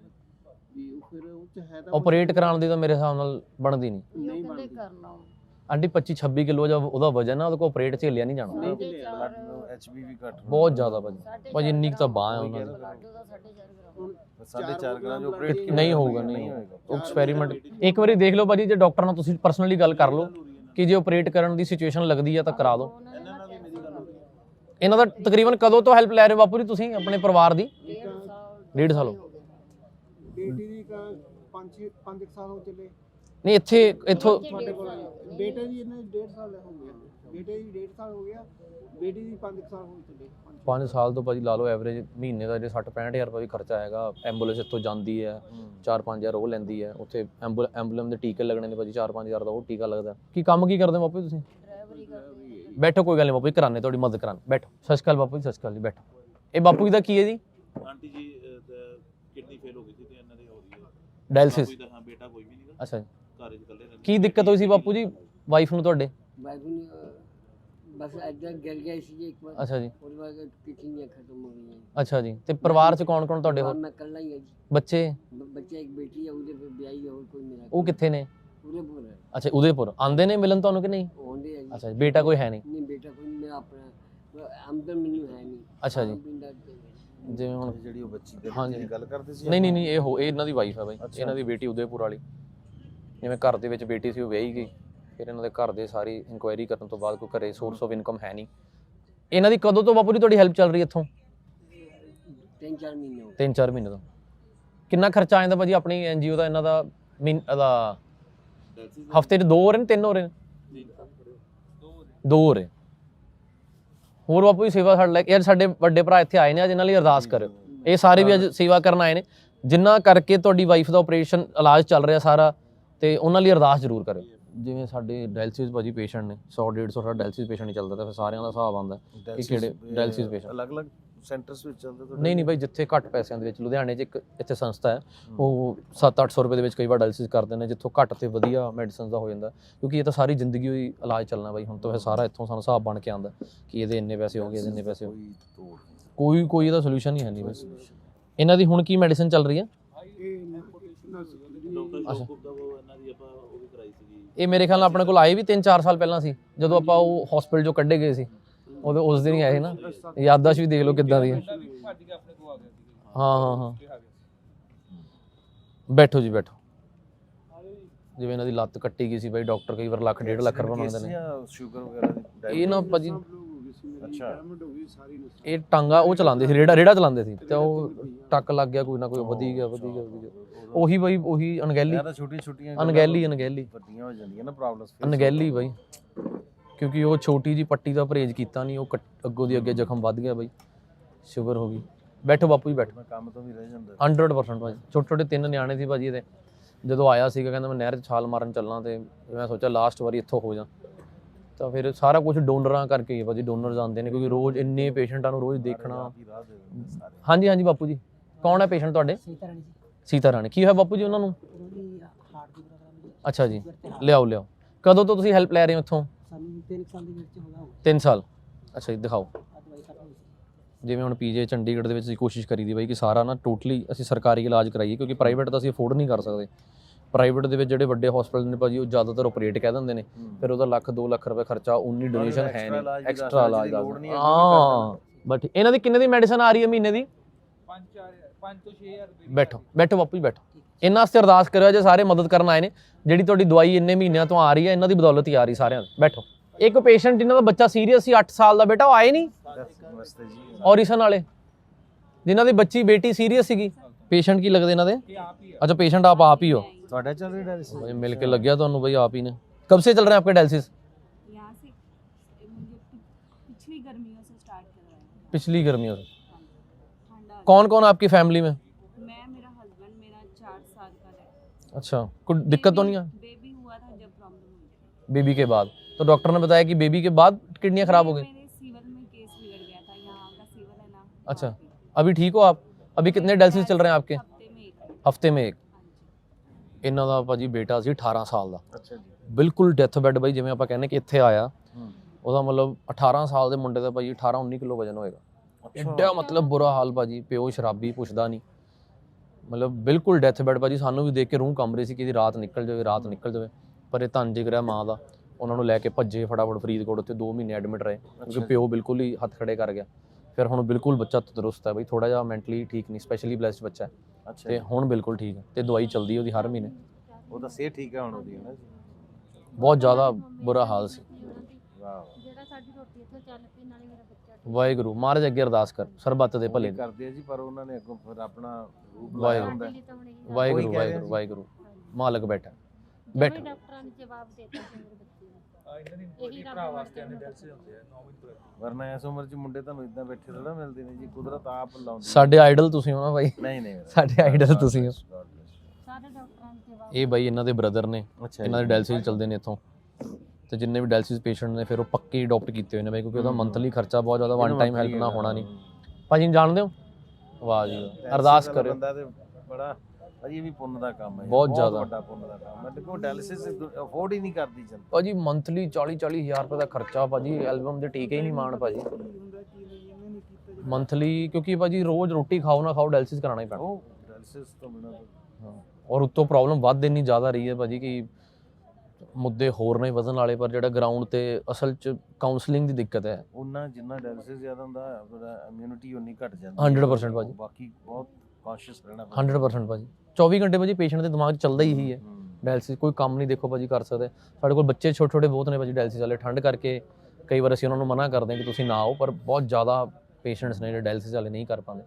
ਵੀ ਉਹ ਫਿਰ ਉਹ ਚ ਹੈ ਤਾਂ ਆਪਰੇਟ ਕਰਾਉਣ ਦੀ ਤਾਂ ਮੇਰੇ ਹਿਸਾਬ ਨਾਲ ਬਣਦੀ ਨਹੀਂ। ਨਹੀਂ ਕਹਿੰਦੇ ਬਣਦੀ। ਕਰਨਾ ਉਹ। ਆਂਟੀ 25 26 ਕਿਲੋ ਦਾ ਉਹਦਾ ਵਜਨ ਆ ਉਹਦੇ ਕੋਲ ਆਪਰੇਟ ਝੇਲਿਆ ਨਹੀਂ ਜਾਣਾ। ਨਹੀਂ ਬਲੱਡ ਬਹੁਤ ਜ਼ਿਆਦਾ ਭਾਜੀ। ਸਾਢੇ ਭਾਜੀ ਚਾਰ ਇੰਨੀ ਕੁ ਤਾਂ ਬਾਂਹ ਆ ਉਹੀ ਉਹਨਾਂ ਕਹਿ ਦੀ। ਰਿਹਾ। ਬਲੱਡ ਉਹਦਾ ਸਾਢੇ ਚਾਰ ਗ੍ਰਾਮ। ਹੁਣ 4.5 ਗ੍ਰਾਮ ਜੋ blood ਆਪਰੇਟ ਹੀ ਨਹੀਂ ਹੋਊਗਾ ਨਹੀਂ ਉਹ ਐਕਸਪੈਰੀਮੈਂਟ ਇੱਕ ਵਾਰੀ ਦੇਖ ਲਓ ਭਾਜੀ ਜੇ ਡਾਕਟਰ ਨਾਲ ਤੁਸੀਂ ਪਰਸਨਲੀ ਗੱਲ ਕਰ ਲਓ ਕਿ ਜੇ ਆਪਰੇਟ ਕਰਨ ਦੀ ਸਿਚੁਏਸ਼ਨ ਲੱਗਦੀ ਹੈ ਤਾਂ ਕਰਾ ਦਿਓ। ਉਹਨਾਂ ਨੇ ਨਾ ਕੈਂਸਰ ਇਹਨਾਂ ਦਾ ਤਕਰੀਬਨ ਕਦੋਂ ਤੋਂ ਹੈਲਪ ਲੈ ਰਹੇ ਹੋ ਬਾਪੂ ਜੀ ਤੁਸੀਂ ਆਪਣੇ ਪਰਿਵਾਰ ਦੀ? ਡੇਢ ਸਾਲ ਹੋ। ਹੋ 5 5 ਸਾਲ ਹੋ ਚੱਲੇ। ਨਹੀਂ ਇੱਥੇ ਇੱਥੋਂ ਤੁਹਾਡੇ ਕੋਲ। ਬੇਟੇ ਦੀ ਇਹਨੇ 1.5 ਸਾਲ ਹੋ ਗਿਆ। ਬੇਟੇ ਦੀ 1.5 ਸਾਲ ਹੋ ਗਿਆ ਬੇਟੀ ਦੀ 5 ਸਾਲ ਹੋ ਚੱਲੇ। ਪੰਜ- 5 ਸਾਲ ਤੋਂ ਭਾਜੀ ਲਾ ਲਓ ਐਵਰੇਜ ਮਹੀਨੇ ਦਾ ਜੇ 60 65000 ਰੁਪਏ ਵੀ ਖਰਚਾ ਆਏਗਾ। ਐਂਬੂਲੈਂਸ ਇੱਥੋਂ ਜਾਂਦੀ ਹੈ 4-5000 ਉਹ ਲੈਂਦੀ ਹੈ। ਉੱਥੇ ਐਂਬੂਲੈਂਸ ਦੇ ਟੀਕੇ ਲੱਗਣੇ ਨੇ ਭਾਜੀ 4-5000 ਦਾ ਉਹ ਟੀਕਾ ਲੱਗਦਾ। ਕੀ ਕੰਮ ਕੀ ਕਰਦੇ ਹੋ ਬਾਪੂ ਜੀ ਤੁਸੀਂ? ਡਰਾਈਵਰੀ ਕਰਦੇ ਬੈਠੋ ਕੋਈ ਗੱਲ ਨਹੀਂ ਬਾਪੂ ਜੀ ਕਰਾਣੇ ਤੁਹਾਡੀ ਮਦਦ ਕਰਾਣੇ ਬੈਠੋ ਸਤਿ ਸ਼੍ਰੀ ਅਕਾਲ ਬਾਪੂ ਜੀ ਸਤਿ ਸ਼੍ਰੀ ਅਕਾਲ ਜੀ ਬੈਠੋ। ਇਹ ਬਾਪੂ ਜੀ ਦਾ ਕੀ ਹੈ ਜੀ? ਆਂਟੀ ਜੀ ਕਿਡਨੀ ਫੇਲ ਹੋ ਗਈ ਸੀ ਤੇ ਇਹਨਾਂ ਦੀ ਹੋ ਰਹੀ ਹੈ ਡਾਇਲਸਿਸ। ਹਾਂ ਬੇਟਾ ਕੋਈ ਵੀ ਨਹੀਂਗਾ ਅੱਛਾ ਜੀ। ਘਰ ਚ ਇਕੱਲੇ ਰਹਿੰਦੇ ਕੀ ਦਿੱਕਤ ਹੋਈ ਸੀ ਬਾਪੂ ਜੀ? ਵਾਈਫ ਨੂੰ ਤੁਹਾਡੇ? बाजू बस इधर गिर गए सी एक बार ਅੱਛਾ ਜੀ। और बाद तिथियाँ खत्म हो गई हैं ਅੱਛਾ ਜੀ। ਤੇ ਪਰਿਵਾਰ ਚ ਕੌਣ ਕੌਣ ਤੁਹਾਡੇ और ਹੋਰ? मैं कल ही है जी ਬੱਚੇ? ब- बच्चा एक बेटी है उधर पे ब्याही है और ਉਹ ਕਿੱਥੇ ਨੇ? पूरे बोल रहा है ਅੱਛਾ ਆਂਦੇ ਨੇ ਮਿਲਣ ਤੁਹਾਨੂੰ ਕਿ ਨਹੀਂ? होंगे है जी। ਅੱਛਾ ਜੀ, ਬੇਟਾ ਕੋਈ ਹੈ ਨਹੀਂ? नहीं बेटा कोई नहीं, मेरा अपना आमदन मेनू है ਅੱਛਾ ਜੀ। आम पिंडा ਜਿਵੇਂ ਹੁਣ ਜਿਹੜੀ ਉਹ ਬੱਚੀ ਦੇ ਬੱਚੇ ਗੱਲ ਕਰਦੇ ਸੀ ਨਹੀਂ ਨਹੀਂ ਨਹੀਂ ਇਹ ਹੋ ਇਹ ਇਹਨਾਂ ਦੀ ਵਾਈਫ ਹੈ ਬਾਈ। ਇਹਨਾਂ ਦੀ ਬੇਟੀ ਉਦੈਪੁਰ ਵਾਲੀ। ਜਿਵੇਂ ਘਰ ਦੇ ਵਿੱਚ ਬੇਟੀ ਸੀ ਉਹ ਵਿਆਹੀ ਗਈ। ਫਿਰ ਇਹਨਾਂ ਦੇ ਘਰ ਦੇ ਸਾਰੀ ਇਨਕੁਆਇਰੀ ਕਰਨ ਤੋਂ ਬਾਅਦ ਕੋਈ ਘਰੇ ਸੋਰਸ ਆਫ ਇਨਕਮ ਹੈ ਨਹੀਂ। ਇਹਨਾਂ ਦੀ ਕਦੋਂ ਤੋਂ ਬਾਪੂ ਜੀ ਤੁਹਾਡੀ ਹੈਲਪ ਚੱਲ ਰਹੀ ਇੱਥੋਂ? 3-4 ਮਹੀਨੇ ਹੋ 3-4 ਮਹੀਨੇ ਤੋਂ। ਕਿੰਨਾ ਖਰਚਾ ਆ ਜਾਂਦਾ ਭਾਜੀ ਆਪਣੀ ਐਨਜੀਓ ਦਾ ਇਹਨਾਂ ਦਾ ਦਾ ਹਫ਼ਤੇ 'ਚ ਦੋ ਹੋ ਰਹੇ ਨੇ ਤਿੰਨ ਹੋ ਰਹੇ ਨੇ? ਦੋ ਹੋ ਰਹੇ। ਹੋਰ ਬਾਪੂ ਜੀ ਸੇਵਾ ਸਾਡੇ ਲਈ ਯਾਰ ਸਾਡੇ ਵੱਡੇ ਭਰਾ ਇੱਥੇ ਆਏ ਨੇ ਅੱਜ ਇਹਨਾਂ ਲਈ ਅਰਦਾਸ ਕਰਿਓ। ਇਹ ਸਾਰੇ ਵੀ ਅੱਜ ਸੇਵਾ ਕਰਨ ਆਏ ਨੇ। ਜਿੰਨਾ ਕਰਕੇ ਤੁਹਾਡੀ ਵਾਈਫ ਦਾ ਆਪਰੇਸ਼ਨ ਇਲਾਜ ਚੱਲ ਰਿਹਾ ਸਾਰਾ, ਤੇ ਉਹਨਾਂ ਲਈ ਅਰਦਾਸ ਜ਼ਰੂਰ ਕਰਿਓ। ਜਿਵੇਂ ਸਾਡੇ ਡਾਇਲਸਿਸ ਭਾਜੀ ਪੇਸ਼ੈਂਟ ਨੇ 100 150 ਸਾਡਾ ਡਾਇਲਸਿਸ ਪੇਸ਼ੈਂਟ ਹੀ ਚੱਲਦਾ ਤਾਂ ਫਿਰ ਸਾਰਿਆਂ ਦਾ ਹਿਸਾਬ ਆਉਂਦਾ ਕਿ ਕਿਹੜੇ dialysis patient? ਅਲੱਗ-ਅਲੱਗ ਸੈਂਟਰਸ ਵਿੱਚ ਚੱਲਦੇ ਤੁਹਾਡੇ? ਨਹੀਂ ਨਹੀਂ ਭਾਈ ਜਿੱਥੇ ਘੱਟ ਪੈਸਿਆਂ ਦੇ ਵਿੱਚ ਲੁਧਿਆਣੇ 'ਚ ਇੱਕ ਇੱਥੇ ਸੰਸਥਾ ਹੈ। ਉਹ 7-800 ਰੁਪਏ ਦੇ ਵਿੱਚ ਕਈ ਵਾਰ ਡਾਇਲਸਿਸ ਕਰਦੇ ਨੇ ਜਿੱਥੋਂ ਘੱਟ ਤੇ ਵਧੀਆ ਮੈਡੀਸਿਨ ਦਾ ਹੋ ਜਾਂਦਾ। ਕਿਉਂਕਿ ਇਹ ਤਾਂ ਸਾਰੀ ਜ਼ਿੰਦਗੀ ਹੀ ਇਲਾਜ ਚੱਲਣਾ ਬਾਈ ਹੁਣ ਤਾਂ ਫਿਰ ਸਾਰਾ ਇੱਥੋਂ ਸਾਨੂੰ ਹਿਸਾਬ ਬਣ ਕੇ ਆਉਂਦਾ ਕਿ ਇਹਦੇ ਇੰਨੇ ਪੈਸੇ ਹੋ ਗਏ ਇਹਦੇ ਇੰਨੇ ਪੈਸੇ ਹੋ ਗਏ। ਕੋਈ ਤੋੜ ਕੋਈ ਕੋਈ ਇਹਦਾ ਸੋਲੂਸ਼ਨ ਨਹੀਂ ਹੈ ਨਹੀਂ ਬਸ। ਇਹਨਾਂ ਦੀ ਹੁਣ ਕੀ ਮੈਡੀਸਿਨ ਚੱਲ ਰਹੀ ਹੈ? ਇਹ ਇਹ ਮੇਰੇ ਖਿਆਲ ਨਾਲ ਆਪਣੇ ਕੋਲ ਆਏ ਵੀ 3-4 ਸਾਲ ਪਹਿਲਾਂ ਸੀ ਜਦੋਂ ਆਪਾਂ ਉਹ ਹਸਪੀਟਲ ਚੋਂ ਕੱਢੇ ਗਏ ਸੀ। ਉਦੋਂ ਉਸ ਦਿਨ ਹੀ ਆਏ ਨਾ। ਯਾਦਾਸ਼ ਵੀ ਦੇਖ ਲਓ ਕਿੱਦਾਂ ਦੀ ਹੈ ਹਾਂ ਹਾਂ। ਹਾਂ ਬੈਠੋ ਜੀ ਬੈਠੋ। ਜਿਵੇਂ ਇਹਨਾਂ ਦੀ ਲੱਤ ਕੱਟੀ ਗਈ ਸੀ ਬਾਈ ਡਾਕਟਰ ਕਈ ਵਾਰ ਲੱਖ ਡੇਢ ਲੱਖ ਰੁਪਏ ਮੰਗਦੇ ਨੇ। ਜਾਂ ਸ਼ੂਗਰ ਵਗੈਰਾ ਦੀ ਇਹ ਨਾ ਭਾਜੀ ਸੀ ਅੱਛਾ। ਡਾਇਮੰਡ ਹੋ ਗਈ ਸਾਰੀ ਨਸ ਇਹ ਟਾਂਗਾ ਉਹ ਚਲਾਉਂਦੇ ਸੀ ਰੇੜਾ ਰੇੜਾ ਚਲਾਉਂਦੇ ਸੀ। ਤੇ ਉਹ ਟੱਕ ਲੱਗ ਗਿਆ ਕੋਈ ਨਾ ਕੋਈ ਵਧੀ ਗਿਆ ਵਧੀ ਗਿਆ ਵਧੀ ਗਿਆ। ਉਹੀ ਬਾਈ ਉਹੀ ਅਣਗਹਿਲੀ। ਯਾਰ ਛੋਟੀਆਂ ਛੋਟੀਆਂ ਅਣਗਹਿਲੀ ਅਣਗਹਿਲੀ। ਵੱਡੀਆਂ ਹੋ ਜਾਂਦੀਆਂ ਨਾ ਪ੍ਰੋਬਲਮਸ ਅਣਗਹਿਲੀ ਬਾਈ। ਕਿਉਂਕਿ ਉਹ ਛੋਟੀ ਜੀ ਪੱਟੀ ਦਾ ਪਰਹੇਜ਼ ਕੀਤਾ ਨਹੀਂ ਉਹ ਅੱਗੋਂ ਦੀ ਅੱਗੇ ਜ਼ਖਮ ਵੱਧ ਗਿਆ ਬਾਈ। ਸ਼ੂਗਰ ਹੋ ਗਈ। ਬੈਠੋ ਬਾਪੂ ਜੀ ਬੈਠੋ। ਮੈਂ ਕੰਮ ਤੋਂ ਵੀ ਰਹਿ ਜਾਂਦਾ। 100% ਭਾਜੀ। ਛੋਟੇ ਛੋਟੇ ਤਿੰਨ ਨਿਆਣੇ ਸੀ ਭਾਜੀ ਇਹਦੇ। ਜਦੋਂ ਆਇਆ ਸੀਗਾ ਕਹਿੰਦਾ ਮੈਂ ਨਹਿਰ 'ਚ ਛਾਲ ਮਾਰਨ ਚੱਲਣਾ ਤੇ ਮੈਂ ਸੋਚਿਆ ਲਾਸਟ ਵਾਰੀ ਇੱਥੋਂ ਹੋ ਜਾ। ਤਾਂ ਫਿਰ ਸਾਰਾ ਕੁਝ ਡੋਨਰਾਂ ਕਰਕੇ ਹੀ ਭਾਜੀ ਡੋਨਰਸ ਆਉਂਦੇ ਨੇ ਕਿਉਂਕਿ ਰੋਜ਼ ਇੰਨੇ ਪੇਸ਼ੈਂਟਾਂ ਨੂੰ ਰੋਜ਼ ਦੇਖਣਾ। ਹਾਂਜੀ ਹਾਂਜੀ ਬਾਪੂ ਜੀ। ਕੌਣ ਹੈ ਪੇਸ਼ੈਂਟ ਤੁਹਾਡੇ? ਸੀਤਾ ਰਾਣੀ ਜੀ। ਸੀਤਾ ਰਾਣੀ। ਕੀ ਹੋਇਆ ਬਾਪੂ ਜੀ ਉਹਨਾਂ ਨੂੰ? ਅੱਛਾ ਜੀ। ਲਿਆਓ ਲਿਆਓ। ਕਦੋਂ ਤੋਂ ਤੁਸੀਂ ਹੈਲਪ ਲੈ ਰਹੇ ਹੋ ਇੱਥੋਂ? ਤਿੰਨ ਸਾਲ ਦੇ ਵਿੱਚ ਹੋਗਾ 3 ਸਾਲ। ਅੱਛਾ ਜੀ ਦਿਖਾਓ। ਆ ਦਵਾਈ ਖਤਮ ਹੋਈ ਸੀ ਜਿਵੇਂ ਹੁਣ ਪੀਜੇ ਚੰਡੀਗੜ੍ਹ ਦੇ ਵਿੱਚ ਅਸੀਂ ਕੋਸ਼ਿਸ਼ ਕਰੀਦੀ ਬਾਈ ਕਿ ਸਾਰਾ ਨਾ ਟੋਟਲੀ ਅਸੀਂ ਸਰਕਾਰੀ ਇਲਾਜ ਕਰਾਈਏ ਕਿਉਂਕਿ ਪ੍ਰਾਈਵੇਟ ਤਾਂ ਅਸੀਂ ਅਫੋਰਡ ਨਹੀਂ ਕਰ ਸਕਦੇ। ਪ੍ਰਾਈਵੇਟ ਦੇ ਵਿੱਚ ਜਿਹੜੇ ਵੱਡੇ ਹਸਪੀਟਲ ਨੇ ਭਾਜੀ ਉਹ ਜ਼ਿਆਦਾਤਰ ਆਪਰੇਟ ਕਹਿ ਦਿੰਦੇ ਨੇ। ਫਿਰ ਉਹਦਾ ਲੱਖ 2 ਲੱਖ ਰੁਪਏ ਖਰਚਾ ਉਨੀ ਡੋਨੇਸ਼ਨ ਹੈ ਨਹੀਂ। ਐਕਸਟਰਾ ਇਲਾਜ ਦਾ ਹੈ, ਬਟ ਇਹਨਾਂ ਦੀ ਕਿੰਨੇ ਦੀ ਮੈਡੀਸਨ ਆ ਰਹੀ ਹੈ ਮਹੀਨੇ ਦੀ? 5 4 5 ਤੋਂ 6000 ਰੁਪਏ। ਬੈਠੋ ਬੈਠੋ ਬਾਪੂ ਜੀ ਬੈਠੋ। ਇਹਨਾਂ ਵਾਸਤੇ ਅਰਦਾਸ ਕਰਿਓ ਜੇ ਸਾਰੇ ਮਦਦ ਕਰਨ ਆਏ ਨੇ ਜਿਹੜੀ ਤੁਹਾਡੀ ਦਵਾਈ ਇੰਨੇ ਮਹੀਨਿਆਂ ਤੋਂ ਆ ਰਹੀ ਹੈ ਇਹਨਾਂ ਦੀ ਬਦੌਲਤ ਹੀ ਆ ਰਹੀ ਸਾਰਿਆਂ ਦੀ। ਬੈਠੋ। ਇੱਕ ਪੇਸ਼ੈਂਟ ਜਿਨ੍ਹਾਂ ਦਾ ਬੱਚਾ ਸੀਰੀਅਸ ਸੀ 8 ਸਾਲ ਦਾ ਬੇਟਾ ਉਹ ਆਏ ਨਹੀਂ? ਔਰਿਸਨ ਵਾਲੇ ਜਿਨ੍ਹਾਂ ਦੀ ਬੱਚੀ ਬੇਟੀ ਸੀਰੀਅਸ ਸੀਗੀ ਪੇਸ਼ੈਂਟ ਕੀ ਲੱਗਦੇ ਇਹਨਾਂ ਦੇ? ਅੱਛਾ ਪੇਸ਼ੈਂਟ ਆਪ ਆਪ ਹੀ ਹੋ। ਤੁਹਾਡਾ ਚੱਲ ਰਿਹਾ ਡਾਇਲਿਸਿਸ ਭਾਈ ਮਿਲ ਕੇ ਲੱਗਿਆ ਤੁਹਾਨੂੰ ਭਾਈ ਆਪ ਹੀ ਨੇ। ਕਬ ਸੇ ਚੱਲ ਰਿਹਾ ਆਪਕੇ ਡਾਇਲਿਸਿਸ यहाँ से ये मुझे पि- पिछली गर्मियों ਪਿਛਲੀ ਗਰਮੀਆਂ ਸੇ। ठंडा कौन कौन आपकी फैमिली में मैं मेरा हस्बैंड मेरा चार साल का है अच्छा कुछ दिक्कत तो नहीं है बेबी हुआ था जब प्रॉब्लम हुई थी। बीबी तो डॉक्टर ने बताया कि बेबी के बाद किडनियाँ खराब हो गई मेरे सीवर में केस बिगड़ गया था यहाँ का सीवर है ना अच्छा। वहाँ पे। अभी ठीक हो आप अभी कितने डायलिसिस चल रहे हैं आपके हफ्ते में एक ਹਫਤੇ में एक हाँ जी ਇਹਨਾਂ ਦਾ ਭਾਜੀ ਬੇਟਾ ਸੀ 18 ਸਾਲ ਦਾ ਅੱਛਾ ਜੀ ਬਿਲਕੁਲ ਡੈਥ ਬੈੱਡ ਬਾਈ ਜਿਵੇਂ ਆਪਾਂ ਕਹਿੰਦੇ ਕਿ ਇੱਥੇ ਆਇਆ ਹੂੰ ਉਹਦਾ ਮਤਲਬ 18 ਸਾਲ ਦੇ ਮੁੰਡੇ ਦਾ ਭਾਜੀ 18 19 ਕਿਲੋ ਵਜਨ ਹੋਏਗਾ ਐਡਾ ਮਤਲਬ ਬੁਰਾ ਹਾਲ ਭਾਜੀ ਪਿਓ ਸ਼ਰਾਬੀ ਪੁੱਛਦਾ ਨਹੀਂ ਮਤਲਬ ਬਿਲਕੁਲ ਡੈਥ ਬੈੱਡ ਭਾਜੀ ਸਾਨੂੰ ਵੀ ਦੇਖ ਕੇ ਰੂਹ ਕੰਬ ਰਹੀ ਸੀ ਕਿ ਇਹਦੀ ਰਾਤ ਨਿਕਲ ਜਾਵੇ ਰਾਤ ਨਿਕਲ ਜਾਵੇ ਪਰ ਇਹ ਧੰਨ ਜਿਗਰ ਹੈ ਮਾਂ ਦਾ ਉਹਨਾਂ ਨੂੰ ਲੈ ਕੇ ਭੱਜੇ ਫਟਾਫਟ ਫਰੀਦਕੋਟ ਉੱਥੇ 2 ਮਹੀਨੇ ਐਡਮਿਟ ਰਹੇ ਕਿਉਂਕਿ। ਪਿਓ ਬਿਲਕੁਲ ਹੀ ਹੱਥ ਖੜੇ ਕਰ ਗਿਆ। ਫਿਰ ਹੁਣ ਬਿਲਕੁਲ ਬੱਚਾ ਤੰਦਰੁਸਤ ਹੈ ਬਈ ਥੋੜਾ ਜਿਹਾ ਮੈਂਟਲੀ ਠੀਕ ਨਹੀਂ ਸਪੈਸ਼ਲੀ ਬਲੈਸਡ ਬੱਚਾ ਹੈ। ਅੱਛਾ ਤੇ ਹੁਣ ਬਿਲਕੁਲ ਠੀਕ ਹੈ ਤੇ ਦਵਾਈ ਚੱਲਦੀ ਹੈ ਉਹਦੀ ਹਰ ਮਹੀਨੇ। ਉਹ ਤਾਂ ਸਿਹਤ ਠੀਕ ਹੈ ਹੁਣ ਉਹਦੀ ਹੈ ਨਾ ਜੀ। ਬਹੁਤ ਜ਼ਿਆਦਾ ਬੁਰਾ ਹਾਲ ਸੀ। ਵਾਹ। ਜਿਹੜਾ ਸਾਡੀ ਰੋਟੀ ਇੱਥੇ ਚੱਲ ਪਈ ਨਾਲੇ ਮੇਰਾ ਬੱਚਾ ਵਾਹਿਗੁਰੂ ਮਹਾਰਾਜ ਅੱਗੇ ਅਰਦਾਸ ਕਰ ਸਰਬੱਤ ਦੇ ਭਲੇ। ਕਰਦੇ ਆ ਜੀ ਪਰ ਉਹਨਾਂ ਨੇ ਅੱਗੋਂ ਫਿਰ ਆਪਣਾ ਰੂਪ ਲਾਇਆ ਵਾਹਿਗੁਰੂ। ਹੁੰਦਾ ਵਾਹਿਗੁਰੂ ਮਾਲਕ ਬੈਠਾ। ਬੈਠੋ। ਡਾਕਟਰਾਂ ਨੇ ਜਵਾਬ ਦੇ ਦਿੱਤਾ ਸੀ ਮੇਰੇ ਬੱਚੇ ਨੂੰ ਇਹੀ ਭਰਾ ਵਾਸਤੇ ਹੁੰਦੇ ਵਰਨਾ ਇਸ ਉਮਰ 'ਚ ਮੁੰਡੇ ਤੁਹਾਨੂੰ ਇਦਾਂ ਬੈਠੇ ਥੋੜਾ ਮਿਲਦੇ ਨੇ ਜੀ ਕੁਦਰਤ ਆਪ ਲਾਉਂਦੀ। ਸਾਡੇ ਆਈਡਲ ਤੁਸੀਂ ਹੋ ਨਾ ਬਾਈ। ਨਹੀਂ ਨਹੀਂ। <laughs> ਸਾਡੇ idol ਤੁਸੀਂ ਹੋ। ਸਾਰੇ ਡਾਕਟਰਾਂ ਨੇ ਜਵਾਬ ਇਹ ਬਾਈ ਇਹਨਾਂ ਦੇ ਬ੍ਰਦਰ ਨੇ ਅੱਛਾ ਇਹਨਾਂ ਦੇ ਡਾਇਲਿਸਿਸ ਚੱਲਦੇ ਨੇ ਇੱਥੋਂ। ਤੇ ਜਿੰਨੇ ਵੀ ਡਾਇਲਿਸਿਸ ਪੇਸ਼ੈਂਟ ਨੇ ਫਿਰ ਉਹ ਪੱਕੇ ਅਡਾਪਟ ਕੀਤੇ ਹੋਏ ਨੇ ਬਾਈ ਕਿਉਂਕਿ ਉਹਦਾ। ਮੰਥਲੀ ਖਰਚਾ ਬਹੁਤ ਜ਼ਿਆਦਾ ਵਨ ਟਾਈਮ ਹੈਲਪ ਨਾ ਹੋਣਾ ਨਹੀਂ। ਭਾਜੀ ਨੂੰ ਜਾਣਦੇ ਹੋ? ਵਾਹ ਜੀ ਅਰਦਾਸ ਕਰਿਓ। ਬੰਦਾ ਤੇ ਬੜਾ ਭਾਜੀ ਇਹ ਵੀ ਪੁੰਨ ਦਾ ਕੰਮ ਹੈ। ਬਹੁਤ ਜ਼ਿਆਦਾ। ਵੱਡਾ ਪੁੰਨ ਦਾ ਕੰਮ ਹੈ। ਦੇਖੋ ਡਾਇਲਿਸਿਸ ਅਫੋਰਡ ਹੀ ਨਹੀਂ ਕਰਦੀ ਜਨਤਾ। ਭਾਜੀ ਮੰਥਲੀ 40 40 ਹਜ਼ਾਰ ਰੁਪਏ ਦਾ ਖਰਚਾ ਭਾਜੀ ਐਲਬਮ ਦੇ ਟੀਕੇ ਹੀ ਨਹੀਂ ਮਾਣ ਭਾਜੀ। ਕੀ ਹੁੰਦਾ ਕੀ ਨਹੀਂ ਇਹਨਾਂ ਨੇ ਕੀਤਾ ਜੀ ਮੰਥਲੀ ਕਿਉਂਕਿ ਭਾਜੀ ਰੋਜ਼ ਰੋਟੀ ਖਾਓ ਨਾ ਖਾਓ ਡਾਇਲਿਸਿਸ ਕਰਾਉਣਾ ਹੀ ਪੈਣਾ। ਉਹ ਡਾਇਲਿਸਿਸ ਤੋਂ ਬਿਨਾਂ ਤਾਂ ਔਰ ਉੱਤੋਂ ਪ੍ਰੋਬਲਮ ਵੱਧ ਇੰਨੀ ਜ਼ਿਆਦਾ ਰਹੀ ਹੈ ਭਾਜੀ ਕਿ ਮੁੱਦੇ ਹੋਰ ਨੇ ਵਧਣ ਵਾਲੇ ਪਰ ਜਿਹੜਾ ਗਰਾਊਂਡ ਤੇ ਅਸਲ 'ਚ ਕਾਉਂਸਲਿੰਗ ਦੀ ਦਿੱਕਤ ਹੈ। ਉਹਨਾਂ ਜਿੰਨਾ ਡਾਇਲਿਸਿਸ ਜ਼ਿਆਦਾ ਹੁੰਦਾ ਫਿਰ ਇਮਿਊਨਿਟੀ ਉਨੀ ਘਟ ਜਾਂਦੀ 100% ਭਾਜੀ। ਬਾਕੀ ਬਹੁਤ ਕੌਨਸ਼ੀਅਸ ਰਹਿਣਾ ਪੈਂਦਾ। 100% ਭਾਜੀ। 24 ਘੰਟੇ ਭਾਜੀ ਪੇਸ਼ੈਂਟ ਦੇ ਦਿਮਾਗ 'ਚ ਚੱਲਦਾ ਹੀ ਇਹੀ ਹੈ। ਡਾਇਲਿਸਿਸ ਕੋਈ ਕੰਮ ਨਹੀਂ ਦੇਖੋ ਭਾਜੀ ਕਰ ਸਕਦੇ। ਸਾਡੇ ਕੋਲ ਬੱਚੇ ਛੋਟੇ ਛੋਟੇ ਬਹੁਤ ਨੇ ਭਾਜੀ ਡਾਇਲਿਸਿਸ ਵਾਲੇ ਠੰਡ ਕਰਕੇ ਕਈ ਵਾਰ ਅਸੀਂ ਉਹਨਾਂ ਨੂੰ ਮਨਾ ਕਰਦੇ ਹਾਂ ਕਿ ਤੁਸੀਂ ਨਾ ਆਓ ਪਰ ਬਹੁਤ ਜ਼ਿਆਦਾ ਪੇਸ਼ੈਂਟਸ ਨੇ ਜਿਹੜੇ ਡਾਇਲਿਸਿਸ ਵਾਲੇ ਨਹੀਂ ਕਰ ਪਾਉਂਦੇ।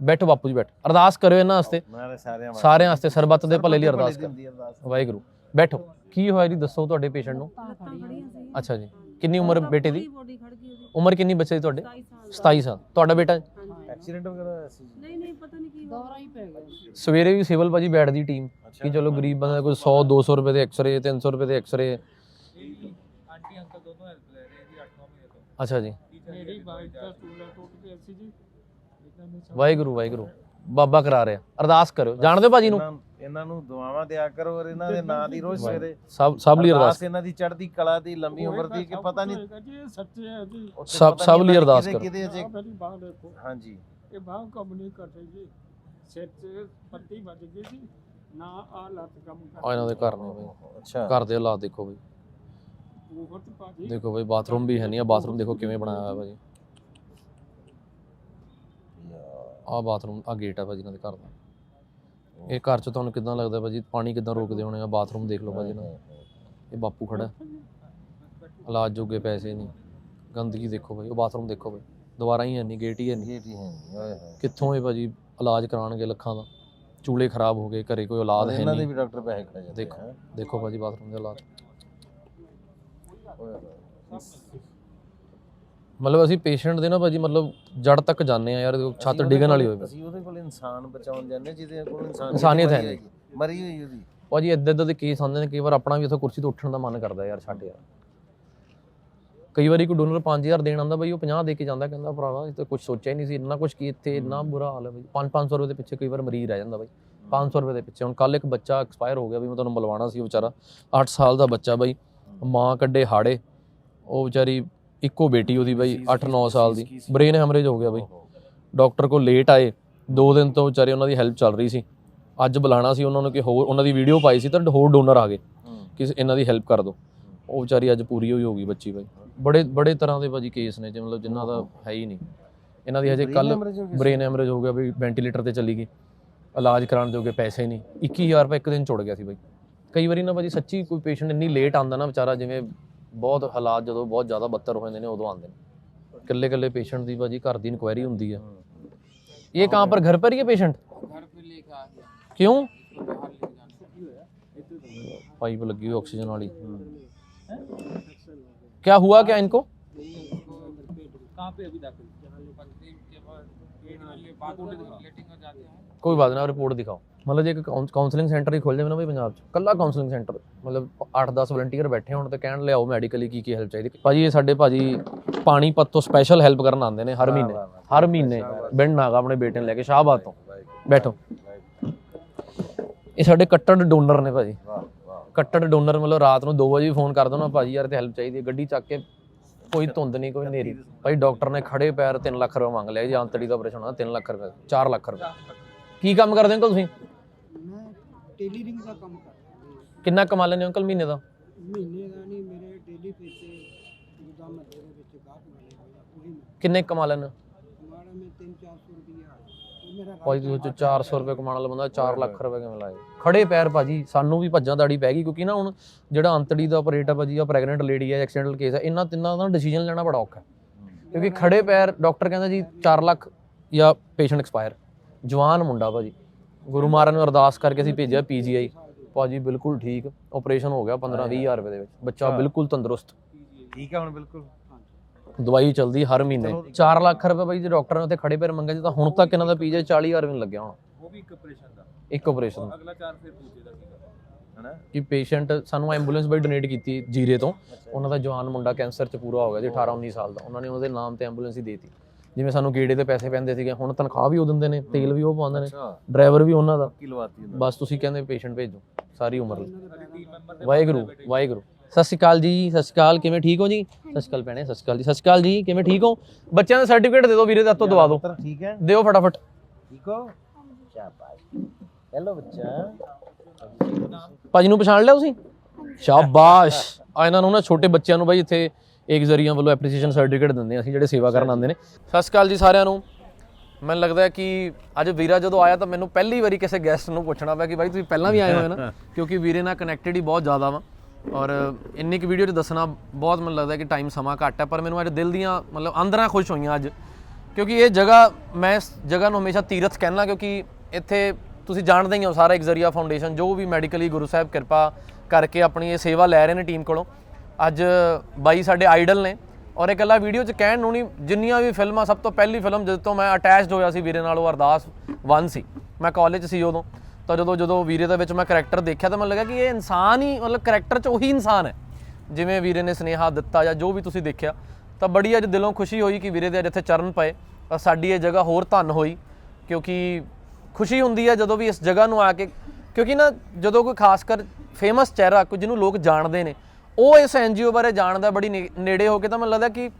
ਬੈਠੋ ਬਾਪੂ ਜੀ ਬੈਠੋ। ਅਰਦਾਸ ਕਰਿਓ ਇਹਨਾਂ ਵਾਸਤੇ। ਸਾਰਿਆਂ ਵਾਸਤੇ ਸਰਬੱਤ ਦੇ ਭਲੇ ਲਈ ਅਰਦਾਸ ਕਰ ਵਾਹਿਗੁਰੂ। ਬੈਠੋ। ਕੀ ਹੋਇਆ ਜੀ? ਦੱਸੋ ਤੁਹਾਡੇ ਪੇਸ਼ੈਂਟ ਨੂੰ। ਅੱਛਾ ਜੀ। ਕਿੰਨੀ ਉਮਰ ਬੇਟੇ ਦੀ? ਉਮਰ ਕਿੰਨੀ ਬੱਚੇ ਦੀ ਤੁਹਾਡੇ? 27 ਸਾਲ। 27 ਸਾਲ। ਤੁਹਾਡਾ ਬੇਟਾ ਐਕਸੀਡੈਂਟ ਵਗੈਰਾ ਹੋਇਆ ਸੀ? ਜੀ? ਨਹੀਂ ਨਹੀਂ ਪਤਾ ਨਹੀਂ ਕੀ ਦੌਰਾ ਹੀ ਪੈ ਗਿਆ ਸਵੇਰੇ ਵੀ ਸਿਵਲ ਭਾਜੀ ਬੈਠਦੀ ਟੀਮ ਕਿ ਚਲੋ ਗਰੀਬ ਬੰਦਾ ਕੋਈ 100 200 ਰੁਪਏ ਦੇ ਐਕਸ-ਰੇ 300 ਰੁਪਏ ਦੇ ਐਕਸ-ਰੇ। ਆਂਟੀ ਅੰਕਲ ਦੋਨੋਂ ਹੈਲਪ ਲੈ ਰਹੇ ਜੀ 8-9 ਮਹੀਨੇ ਤੋਂ। ਅੱਛਾ ਜੀ। ਮੇਰੀ ਬਾਈਕ ਦਾ ਟੂਲਾ ਟੁੱਟ ਗਿਆ ਸੀ ਜੀ ਨੇ ਸਭ- ਵਾਹਿਗੁਰੂ ਵਾਹਿਗੁਰੂ। ਬਾਬਾ ਕਰਾ ਰਿਹਾ। ਅਰਦਾਸ ਕਰੋ ਜਾਣਦੇ ਹੋ ਭਾਜੀ ਨੂੰ? ਇਹਨਾਂ- ਇਹਨਾਂ ਨੂੰ ਦੁਆਵਾਂ ਦਿਆ ਕਰੋ ਔਰ ਇਹਨਾਂ ਦੇ ਨਾਂ ਦੀ ਰੋਜ਼ ਸਵੇਰੇ ਸਭ ਸਭ ਲਈ ਅਰਦਾਸ। ਅਰਦਾਸ ਇਹਨਾਂ ਦੀ ਚੜ੍ਹਦੀ ਕਲਾ ਦੀ ਲੰਮੀ ਉਮਰ ਦੀ ਕਿ ਪਤਾ ਨਹੀਂ ਹੋਏਗਾ ਜੀ ਇਹ ਸੱਚੇ ਹੈ ਜੀ। ਉੱਥੇ ਸਭ- ਪਤਾ ਸਭ ਨਹੀਂ ਲਈ ਅਰਦਾਸ ਕਿਹਦੇ- ਕਰੋ। ਕਿਹਦੇ ਅਜੇ ਆਹ ਮੇਰੀ ਬਾਹ ਦੇਖੋ। ਹਾਂਜੀ। ਇਹ ਬਾਹ ਕੰਮ ਨਹੀਂ ਕਰ ਜੀ। ਸਿਰ 'ਚ ਪੱਟੀ ਵੱਜ ਗਈ ਸੀ ਨਾ ਆ ਲੱਤ ਕੰਮ ਕਰ ਆ ਇਹਨਾਂ ਦੇ ਘਰ ਨੇ ਬਈ। ਅੱਛਾ। ਘਰ ਦੇ ਹਾਲਾਤ ਦੇਖੋ ਬਈ। ਬਹੁਤ ਭਾਜੀ। ਦੇਖੋ ਬਈ ਬਾਥਰੂਮ ਵੀ ਹੈ ਨਹੀਂ ਆ ਬਾਥਰੂਮ ਦੇਖੋ ਕਿਵੇਂ ਬਣਾਇਆ ਹੋਇਆ ਭਾਜੀ। ਆ ਬਾਥਰੂਮ ਆ ਗੇਟ ਆ ਭਾਜੀ ਇਹਨਾਂ ਦੇ ਘਰ ਦਾ। ਇਹ ਘਰ ਚ ਤੁਹਾਨੂੰ ਕਿਦਾਂ ਲੱਗਦਾ ਭਾਜੀ? ਪਾਣੀ ਕਿਦਾਂ ਰੋਕਦੇ ਹੋਣੇ ਆ? ਬਾਥਰੂਮ ਦੇਖ ਲਓ ਭਾਜੀ ਨਾ ਇਹ ਬਾਪੂ ਖੜਾ। ਹੈ। ਇਲਾਜ ਜੋਗੇ ਪੈਸੇ ਨਹੀਂ। ਗੰਦਗੀ ਦੇਖੋ ਭਾਈ ਉਹ ਬਾਥਰੂਮ ਦੇਖੋ ਭਾਈ ਦੁਬਾਰਾ ਹੀ ਹੈ ਨਹੀਂ ਗੇਟ ਹੀ ਹੈ ਨਹੀਂ ਇਹ ਵੀ ਹੈ ਨਹੀਂ, ਓਏ ਹੋਏ ਕਿੱਥੋਂ ਇਹ ਭਾਜੀ ਇਲਾਜ ਕਰਾਣਗੇ ਲੱਖਾਂ ਦਾ ਚੂਲੇ ਖਰਾਬ ਹੋ ਗਏ ਘਰੇ ਕੋਈ ਔਲਾਦ ਹੈ ਇਹਨਾਂ ਦੇ ਨਹੀਂ ਵੀ ਡਾਕਟਰ ਪੈਸੇ ਖੜੇ ਜਾਂਦੇ ਦੇਖੋ। ਦੇਖੋ ਭਾਜੀ ਬਾਥਰੂਮ ਦੇ ਹਾਲਾਤ। ਮਤਲਬ ਅਸੀਂ ਪੇਸ਼ੈਂਟ ਦੇ ਨਾ ਭਾਜੀ ਮਤਲਬ ਜੜ ਤੱਕ ਜਾਂਦੇ ਆ ਯਾਰ ਛੱਤ ਡਿੱਗਣ ਵਾਲੀ ਪਈ। ਅਸੀਂ ਉਹਦੇ ਕੋਲ ਇਨਸਾਨ ਬਚਾਉਣ ਜਾਂਦੇ ਜਿਹਦੇ ਕੋਲ ਇਨਸਾਨ ਇਨਸਾਨੀਅਤ ਹੈ ਨਹੀਂ। ਮਰੀ ਹੋਈ ਉਹਦੀ ਭਾਜੀ ਇੱਦਾਂ ਇੱਦਾਂ ਦੇ ਕੇਸ ਆਉਂਦੇ ਨੇ ਕਈ ਵਾਰ ਆਪਣਾ ਵੀ ਉੱਥੇ ਕੁਰਸੀ ਤੋਂ ਉੱਠਣ ਦਾ ਮਨ ਕਰਦਾ ਯਾਰ ਛੱਡ ਯਾਰ ਕਈ ਵਾਰੀ ਕੋਈ ਡੋਨਰ 5000 ਦੇਣ ਆਉਂਦਾ ਬਈ ਉਹ 50 ਦੇ ਕੇ ਜਾਂਦਾ ਕਹਿੰਦਾ ਭਰਾਵਾ ਇਹ ਤਾਂ ਕੁਝ ਸੋਚਿਆ ਹੀ ਨਹੀਂ ਸੀ ਇੰਨਾ ਕੁਝ ਕੀ ਇੱਥੇ ਇੰਨਾ ਬੁਰਾ ਹਾਲ ਹੈ ਬਈ। 5-500 ਰੁਪਏ ਦੇ ਪਿੱਛੇ ਕਈ ਵਾਰ ਮਰੀਜ਼ ਰਹਿ ਜਾਂਦਾ ਬਈ। 500 ਰੁਪਏ ਦੇ ਪਿੱਛੇ। ਹੁਣ ਕੱਲ ਇੱਕ ਬੱਚਾ ਐਕਸਪਾਇਰ ਹੋ ਗਿਆ ਵੀ ਮੈਂ ਤੁਹਾਨੂੰ ਬੁਲਵਾਣਾ ਸੀ ਵਿਚਾਰਾ 8 ਸਾਲ ਦਾ ਬੱਚਾ ਬਈ। ਮਾਂ ਕੱਢੇ ਹਾੜੇ। ਉਹ ਵਿਚਾਰੀ ਇੱਕੋ ਬੇਟੀ ਉਹਦੀ ਬਈ 8-9 ਸਾਲ ਦੀ। ਬ੍ਰੇਨ ਹੈਮਰੇਜ ਹੋ ਗਿਆ ਬਈ। ਡਾਕਟਰ ਕੋਲ ਲੇਟ ਆਏ। ਦੋ ਦਿਨ ਤੋਂ ਵਿਚਾਰੇ ਉਹਨਾਂ ਦੀ ਹੈਲਪ ਚੱਲ ਰਹੀ ਸੀ। ਅੱਜ ਬੁਲਾਣਾ ਸੀ ਉਹਨਾਂ ਨੂੰ ਕਿ ਹੋਰ ਉਹਨਾਂ ਦੀ ਵੀਡੀਓ ਪਾਈ ਸੀ ਤਾਂ ਹੋਰ ਡੋਨਰ ਆ ਗਏ। ਕਿ ਇਹਨਾਂ ਦੀ ਹੈਲਪ ਕਰ ਦਿਓ ਉਹ ਵਿਚਾਰੀ ਅੱਜ ਪੂਰੀ ਹੋਈ ਹੋਗੀ ਬੱਚੀ ਬਾਈ। ਬੜੇ ਬੜੇ ਤਰ੍ਹਾਂ ਦੇ ਭਾਜੀ ਕੇਸ ਨੇ ਜਿਵੇਂ ਮਤਲਬ ਜਿਨ੍ਹਾਂ ਦਾ ਹੈ ਹੀ ਨਹੀਂ। ਇਹਨਾਂ ਦੀ ਹਜੇ ਕੱਲ ਬ੍ਰੇਨ ਐਮਰੇਜ ਹੋ ਗਿਆ ਵੀ ਵੈਂਟੀਲੇਟਰ ਤੇ ਚਲੀ ਗਈ। ਇਲਾਜ ਕਰਾਉਣ ਜੋਗੇ ਪੈਸੇ ਨਹੀਂ। 21000 ਰੁਪਏ ਇੱਕ ਦਿਨ ਛੁੱਟ ਗਿਆ ਸੀ ਬਾਈ। ਕਈ ਵਾਰੀ ਨਾ ਭਾਜੀ ਸੱਚੀ ਕੋਈ ਪੇਸ਼ੈਂਟ ਇੰਨੀ ਲੇਟ ਆਉਂਦਾ ਨਾ ਵਿਚਾਰਾ ਜਿਵੇਂ ਬਹੁਤ ਹਾਲਾਤ ਜਦੋਂ ਬਹੁਤ ਜ਼ਿਆਦਾ ਬੱਤਰ ਹੋ ਜਾਂਦੇ ਨੇ ਉਦੋਂ ਆਉਂਦੇ ਨੇ। ਇਕੱਲੇ ਇਕੱਲੇ ਪੇਸ਼ੈਂਟ ਦੀ ਭਾਜੀ ਘਰ ਦੀ ਇਨਕੁਆਇਰੀ ਹੁੰਦੀ ਆ। ਇਹ ਕਾਂ ਪਰ ਘਰ ਪਰ ਹੀ ਹੈ ਪੇਸ਼ੈਂਟ ਘਰ ਪਰ ਲੈ ਕੇ ਆ ਗਿਆ। ਕਿਉਂ ਪਾਈਪ ਲੱਗੀ ਹੋਈ ਆਕਸੀਜਨ ਵਾਲੀ। क्या हुआ क्या इनको कहाँ पे अभी दाखिल के बाद लेटिंग हो जाते हैं ਕੋਈ ਬਾਤ ਨਾ ਰਿਪੋਰਟ ਦਿਖਾਓ ਮਤਲਬ ਜੇ ਇੱਕ ਕਾਉਂਸਲਿੰਗ ਸੈਂਟਰ ਹੀ ਖੁੱਲ ਜਾਵੇ ਨਾ ਬਈ ਪੰਜਾਬ 'ਚ ਕੱਲਾ ਕਾਉਂਸਲਿੰਗ ਸੈਂਟਰ ਮਤਲਬ 8-10 ਵਲੰਟੀਅਰ ਬੈਠੇ ਹੋਣ ਤੇ ਕਹਿਣ ਲਿਆਓ ਮੈਡੀਕਲੀ ਕੀ ਕੀ ਹੈਲਪ ਚਾਹੀਦੀ ਭਾਜੀ ਇਹ ਸਾਡੇ ਭਾਜੀ ਪਾਣੀਪਤ ਤੋਂ ਸਪੈਸ਼ਲ ਹੈਲਪ ਕਰਨ ਆਉਂਦੇ ਨੇ ਹਰ ਮਹੀਨੇ ਹਰ ਮਹੀਨੇ ਬਿੰਡ ਨਾਗਾ ਆਪਣੇ ਬੇਟੇ ਨੂੰ ਲੈ ਕੇ ਸ਼ਾਹਬਾਦ ਤੋਂ ਬੈਠੋ ਇਹ ਸਾਡੇ ਕੱਟੜ ਡੋਨਰ ਨੇ ਭਾਜੀ ਕੱਟੜ ਡੋਨਰ ਮਤਲਬ ਰਾਤ ਨੂੰ 2 ਵਜੇ ਫੋਨ ਕਰ ਦੋ ਨਾ ਭਾਜੀ ਯਾਰ ਤੇ ਹੈਲਪ ਚਾਹੀਦੀ ਹੈ ਗੱਡੀ ਚੱਕ ਕੇ ਕੋਈ ਧੁੰਦ ਨਹੀਂ ਕੋਈ ਨੇਰੀ ਭਾਈ ਡਾਕਟਰ ਨੇ ਖੜੇ ਪੈਰ 3 ਲੱਖ ਰੁਪਏ ਮੰਗ ਲਿਆ ਜੀ ਅੰਤੜੀ ਦਾ ਆਪਰੇਸ਼ਨ ਹੋਣਾ 3 ਲੱਖ ਰੁਪਏ 4 ਲੱਖ ਰੁਪਏ। ਕੀ ਕੰਮ ਕਰਦੇ ਹੋ ਅੰਕਲ ਤੁਸੀਂ? ਮੈਂ ਟੇਲਰਿੰਗ ਦਾ ਕੰਮ ਕਰਦਾ। ਕਿੰਨਾ ਕਮਾ ਲੈਂਦੇ ਹੋ ਅੰਕਲ ਮਹੀਨੇ ਦਾ? ਮਹੀਨੇ ਦਾ ਨਹੀਂ ਮੇਰੇ ਡੇਲੀ ਪੈਸੇ ਜਿੱਦਾਂ ਮੱਲੇ ਦੇ ਵਿੱਚ ਗਾਹਕ ਮਿਲੇ ਕਿੰਨੇ ਕਮਾ ਲੈਂਦੇ ਹੋ ਮਾੜਾ ਮੈਂ 3-400 ਰੁਪਈਆ ਭਾਈ ਤੁਸੀਂ ਉਹ 'ਚ 400 ਰੁਪਏ ਕਮਾਉਣ ਵਾਲਾ ਬੰਦਾ 4 ਲੱਖ ਰੁਪਏ ਕਿਵੇਂ ਲਾਏ? ਖੜੇ ਪੈਰ ਭਾਜੀ ਸਾਨੂੰ ਵੀ ਭੱਜਾਂ ਦਾੜੀ ਪੈ ਗਈ ਕਿਉਂਕਿ ਨਾ ਹੁਣ ਜਿਹੜਾ ਅੰਤੜੀ ਦਾ ਆਪਰੇਟ ਆ ਭਾਜੀ ਆ ਪ੍ਰੈਗਨੈਂਟ ਲੇਡੀ ਹੈ ਐਕਸੀਡੈਂਟਲ ਕੇਸ ਹੈ ਇਹਨਾਂ ਤਿੰਨਾਂ ਦਾ ਡਿਸੀਜਨ ਲੈਣਾ ਬੜਾ ਔਖਾ। ਕਿਉਂਕਿ ਖੜੇ ਪੈਰ ਡਾਕਟਰ ਕਹਿੰਦਾ ਜੀ 4 ਲੱਖ ਜਾਂ ਪੇਸ਼ੈਂਟ ਐਕਸਪਾਇਰ ਜਵਾਨ ਮੁੰਡਾ ਭਾਜੀ ਗੁਰੂ ਮਹਾਰਾਜ ਨੂੰ ਅਰਦਾਸ ਕਰਕੇ ਅਸੀਂ ਭੇਜਿਆ ਪੀਜੀਆਈ ਭਾਜੀ ਬਿਲਕੁਲ ਠੀਕ ਆਪਰੇਸ਼ਨ ਹੋ ਗਿਆ 15 20 ਹਜ਼ਾਰ ਰੁਪਏ ਦੇ ਵਿੱਚ। ਬੱਚਾ ਬਿਲਕੁਲ ਤੰਦਰੁਸਤ। ਠੀਕ ਹੈ ਹੁਣ ਬਿਲਕੁਲ। ਦਵਾਈ ਚੱਲਦੀ ਹਰ ਮਹੀਨੇ। 4 ਲੱਖ ਰੁਪਏ ਬਾਈ ਜੇ ਡਾਕਟਰ ਨੇ ਉੱਥੇ ਖੜੇ ਪੈਰ ਮੰਗਿਆ ਜੀ ਤਾਂ ਹੁਣ ਤੱਕ ਇਹਨਾਂ ਦਾ ਪੀਜੇ 40000 ਵੀ ਨਹੀਂ ਲੱਗਿਆ ਹੁਣ। ਉਹ ਵੀ ਇੱਕ ਆਪਰੇਸ਼ਨ ਦਾ। ਇੱਕ ਆਪਰੇਸ਼ਨ ਦਾ। ਅਗਲਾ ਚਾਰ ਫਿਰ ਦੂਜੇ ਦਾ ਸੀਗਾ। ਹਨਾ? ਕਿ ਪੇਸ਼ੈਂਟ ਸਾਨੂੰ ਐਂਬੂਲੈਂਸ ਬਾਈ ਡੋਨੇਟ ਕੀਤੀ ਜੀਰੇ ਤੋਂ। ਉਹਨਾਂ ਦਾ ਜਵਾਨ ਮੁੰਡਾ ਕੈਂਸਰ ਚ ਪੂਰਾ ਹੋ ਗਿਆ ਜੀ 18 19 ਸਾਲ ਦਾ। ਉਹਨਾਂ ਨੇ ਉਹਦੇ ਨਾਮ ਤੇ ਐਂਬੂਲੈਂਸ ਹੀ ਦੇਤੀ। ਜਿਵੇਂ ਸਾਨੂੰ ਗੇੜੇ ਤੇ ਪੈਸੇ ਪੈਂਦੇ ਸੀਗੇ ਹੁਣ ਤਨਖਾਹ ਵੀ ਉਹ ਦਿੰਦੇ ਨੇ ਤੇਲ ਵੀ ਉਹ ਪਾਉਂਦੇ ਨੇ ਡਰਾਈਵਰ ਵੀ ਉਹਨਾਂ ਦਾ। ਬਸ ਤੁਸੀਂ ਕਹਿੰਦੇ ਪੇਸ਼ੈਂਟ ਭੇਜੋ ਸਾਰੀ ਉਮਰ ਲਈ। ਵਾਹਿਗੁਰੂ ਵਾਹਿਗੁਰੂ। ਸਤਿ ਸ਼੍ਰੀ ਅਕਾਲ ਜੀ ਸਤਿ ਸ਼੍ਰੀ ਅਕਾਲ ਕਿਵੇਂ ਠੀਕ ਹੋ ਜੀ? ਸਤਿ ਸ਼੍ਰੀ ਅਕਾਲ ਭੈਣੇ ਸਤਿ ਸ਼੍ਰੀ ਅਕਾਲ ਜੀ ਸਤਿ ਸ਼੍ਰੀ ਅਕਾਲ ਜੀ ਕਿਵੇਂ ਠੀਕ ਹੋ? ਬੱਚਿਆਂ ਦਾ ਸਰਟੀਫਿਕੇਟ ਦੇ ਦਿਓ ਵੀਰੇ ਦਾ ਤੋਂ ਦਵਾ ਦਿਓ। ਠੀਕ ਹੈ। ਦਿਓ ਫਟਾਫਟ। ਠੀਕ ਹੋ? ਸ਼ਾਬਾਸ਼। ਹੈਲੋ ਬੱਚਾ। ਭਾਜੀ ਨੂੰ ਪਛਾਣ ਲਿਆ ਤੁਸੀਂ? ਸ਼ਾਬਾਸ਼। ਆ ਇਹਨਾਂ ਨੂੰ ਨਾ ਛੋਟੇ ਬੱਚਿਆਂ ਨੂੰ ਬਾਈ ਇੱਥੇ ਇੱਕ ਜ਼ਰੀਆ ਵੱਲੋਂ ਐਪਰੀਸੀਏਸ਼ਨ ਸਰਟੀਫਿਕੇਟ ਦਿੰਦੇ ਆ ਅਸੀਂ ਜਿਹੜੇ ਸੇਵਾ ਕਰਨ ਆਉਂਦੇ ਨੇ। ਸਤਿ ਸ਼੍ਰੀ ਅਕਾਲ ਜੀ ਸਾਰਿਆਂ ਨੂੰ। ਮੈਨੂੰ ਲੱਗਦਾ ਹੈ ਕਿ ਅੱਜ ਵੀਰਾ ਜਦੋਂ ਆਇਆ ਤਾਂ ਮੈਨੂੰ ਪਹਿਲੀ ਵਾਰੀ ਕਿਸੇ ਗੈਸਟ ਨੂੰ ਪੁੱਛਣਾ ਪਿਆ ਕਿ ਬਾਈ ਤੁਸੀਂ ਪਹਿਲਾਂ ਵੀ ਆਏ ਹੋਏ ਨਾ? <laughs> ਕਿਉਂਕਿ ਵੀਰੇ ਨਾਲ ਕਨੈਕਟਡ ਹੀ ਬਹੁਤ ਜ਼ਿਆਦਾ ਵਾ। ਔਰ ਇੰਨੀ ਕੁ ਵੀਡੀਓ 'ਚ ਦੱਸਣਾ ਬਹੁਤ ਮੈਨੂੰ ਲੱਗਦਾ ਕਿ ਟਾਈਮ ਸਮਾਂ ਘੱਟ ਹੈ, ਪਰ ਮੈਨੂੰ ਅੱਜ ਦਿਲ ਦੀਆਂ ਮਤਲਬ ਅੰਦਰਾਂ ਖੁਸ਼ ਹੋਈਆਂ ਅੱਜ। ਕਿਉਂਕਿ ਇਹ ਜਗ੍ਹਾ ਮੈਂ ਇਸ ਜਗ੍ਹਾ ਨੂੰ ਹਮੇਸ਼ਾ ਤੀਰਥ ਕਹਿਣਾ ਕਿਉਂਕਿ ਇੱਥੇ ਤੁਸੀਂ ਜਾਣਦੇ ਹੀ ਹੋ ਸਾਰਾ ਇੱਕ ਜ਼ਰੀਆ ਫਾਊਂਡੇਸ਼ਨ ਜੋ ਵੀ ਮੈਡੀਕਲੀ ਗੁਰੂ ਸਾਹਿਬ ਕਿਰਪਾ ਕਰਕੇ ਆਪਣੀ ਇਹ ਸੇਵਾ ਲੈ ਰਹੇ ਨੇ ਟੀਮ ਕੋਲੋਂ। ਅੱਜ ਬਾਈ ਸਾਡੇ ਆਈਡਲ ਨੇ, ਔਰ ਇਹ ਇਕੱਲਾ ਵੀਡੀਓ 'ਚ ਕਹਿਣ ਨੂੰ ਨਹੀਂ, ਜਿੰਨੀਆਂ ਵੀ ਫਿਲਮਾਂ, ਸਭ ਤੋਂ ਪਹਿਲੀ ਫਿਲਮ ਜਦੋਂ ਤੋਂ ਮੈਂ ਅਟੈਚਡ ਹੋਇਆ ਸੀ, ਵੀਰੇ ਨਾਲ ਉਹ ਅਰਦਾਸ 1 ਸੀ। ਮੈਂ ਕਾਲਜ ਸੀ ਉਦੋਂ। ਤਾਂ ਜਦੋਂ ਜਦੋਂ ਵੀਰੇ ਦੇ ਵਿੱਚ ਮੈਂ ਕਰੈਕਟਰ ਦੇਖਿਆ ਤਾਂ ਮੈਨੂੰ ਲੱਗਾ ਕਿ ਇਹ ਇਨਸਾਨ ਹੀ, ਮਤਲਬ ਕਰੈਕਟਰ 'ਚ ਉਹੀ ਇਨਸਾਨ ਹੈ। ਜਿਵੇਂ ਵੀਰੇ ਨੇ ਸਨੇਹਾ ਦਿੱਤਾ ਜਾਂ ਜੋ ਵੀ ਤੁਸੀਂ ਦੇਖਿਆ, ਤਾਂ ਬੜੀ ਅੱਜ ਦਿਲੋਂ ਖੁਸ਼ੀ ਹੋਈ ਕਿ ਵੀਰੇ ਦੇ ਅੱਜ ਇੱਥੇ ਚਰਨ ਪਏ ਔਰ ਸਾਡੀ ਇਹ ਜਗ੍ਹਾ ਹੋਰ ਧੰਨ ਹੋਈ, ਕਿਉਂਕਿ ਖੁਸ਼ੀ ਹੁੰਦੀ ਹੈ ਜਦੋਂ ਵੀ ਇਸ ਜਗ੍ਹਾ ਨੂੰ ਆ ਕੇ, ਕਿਉਂਕਿ ਨਾ ਜਦੋਂ ਕੋਈ ਖਾਸ ਕਰ ਫੇਮਸ ਚਿਹਰਾ, ਕੋਈ ਜਿਹਨੂੰ ਲੋਕ ਜਾਣਦੇ ਨੇ, ਉਹ ਇਸ ਐਨਜੀਓ ਬਾਰੇ ਜਾਣਦਾ, ਬੜੀ ਨੇ- ਨੇੜੇ ਹੋ ਕੇ ਤਾਂ ਮੈਨੂੰ ਲੱਗਦਾ ਕਿ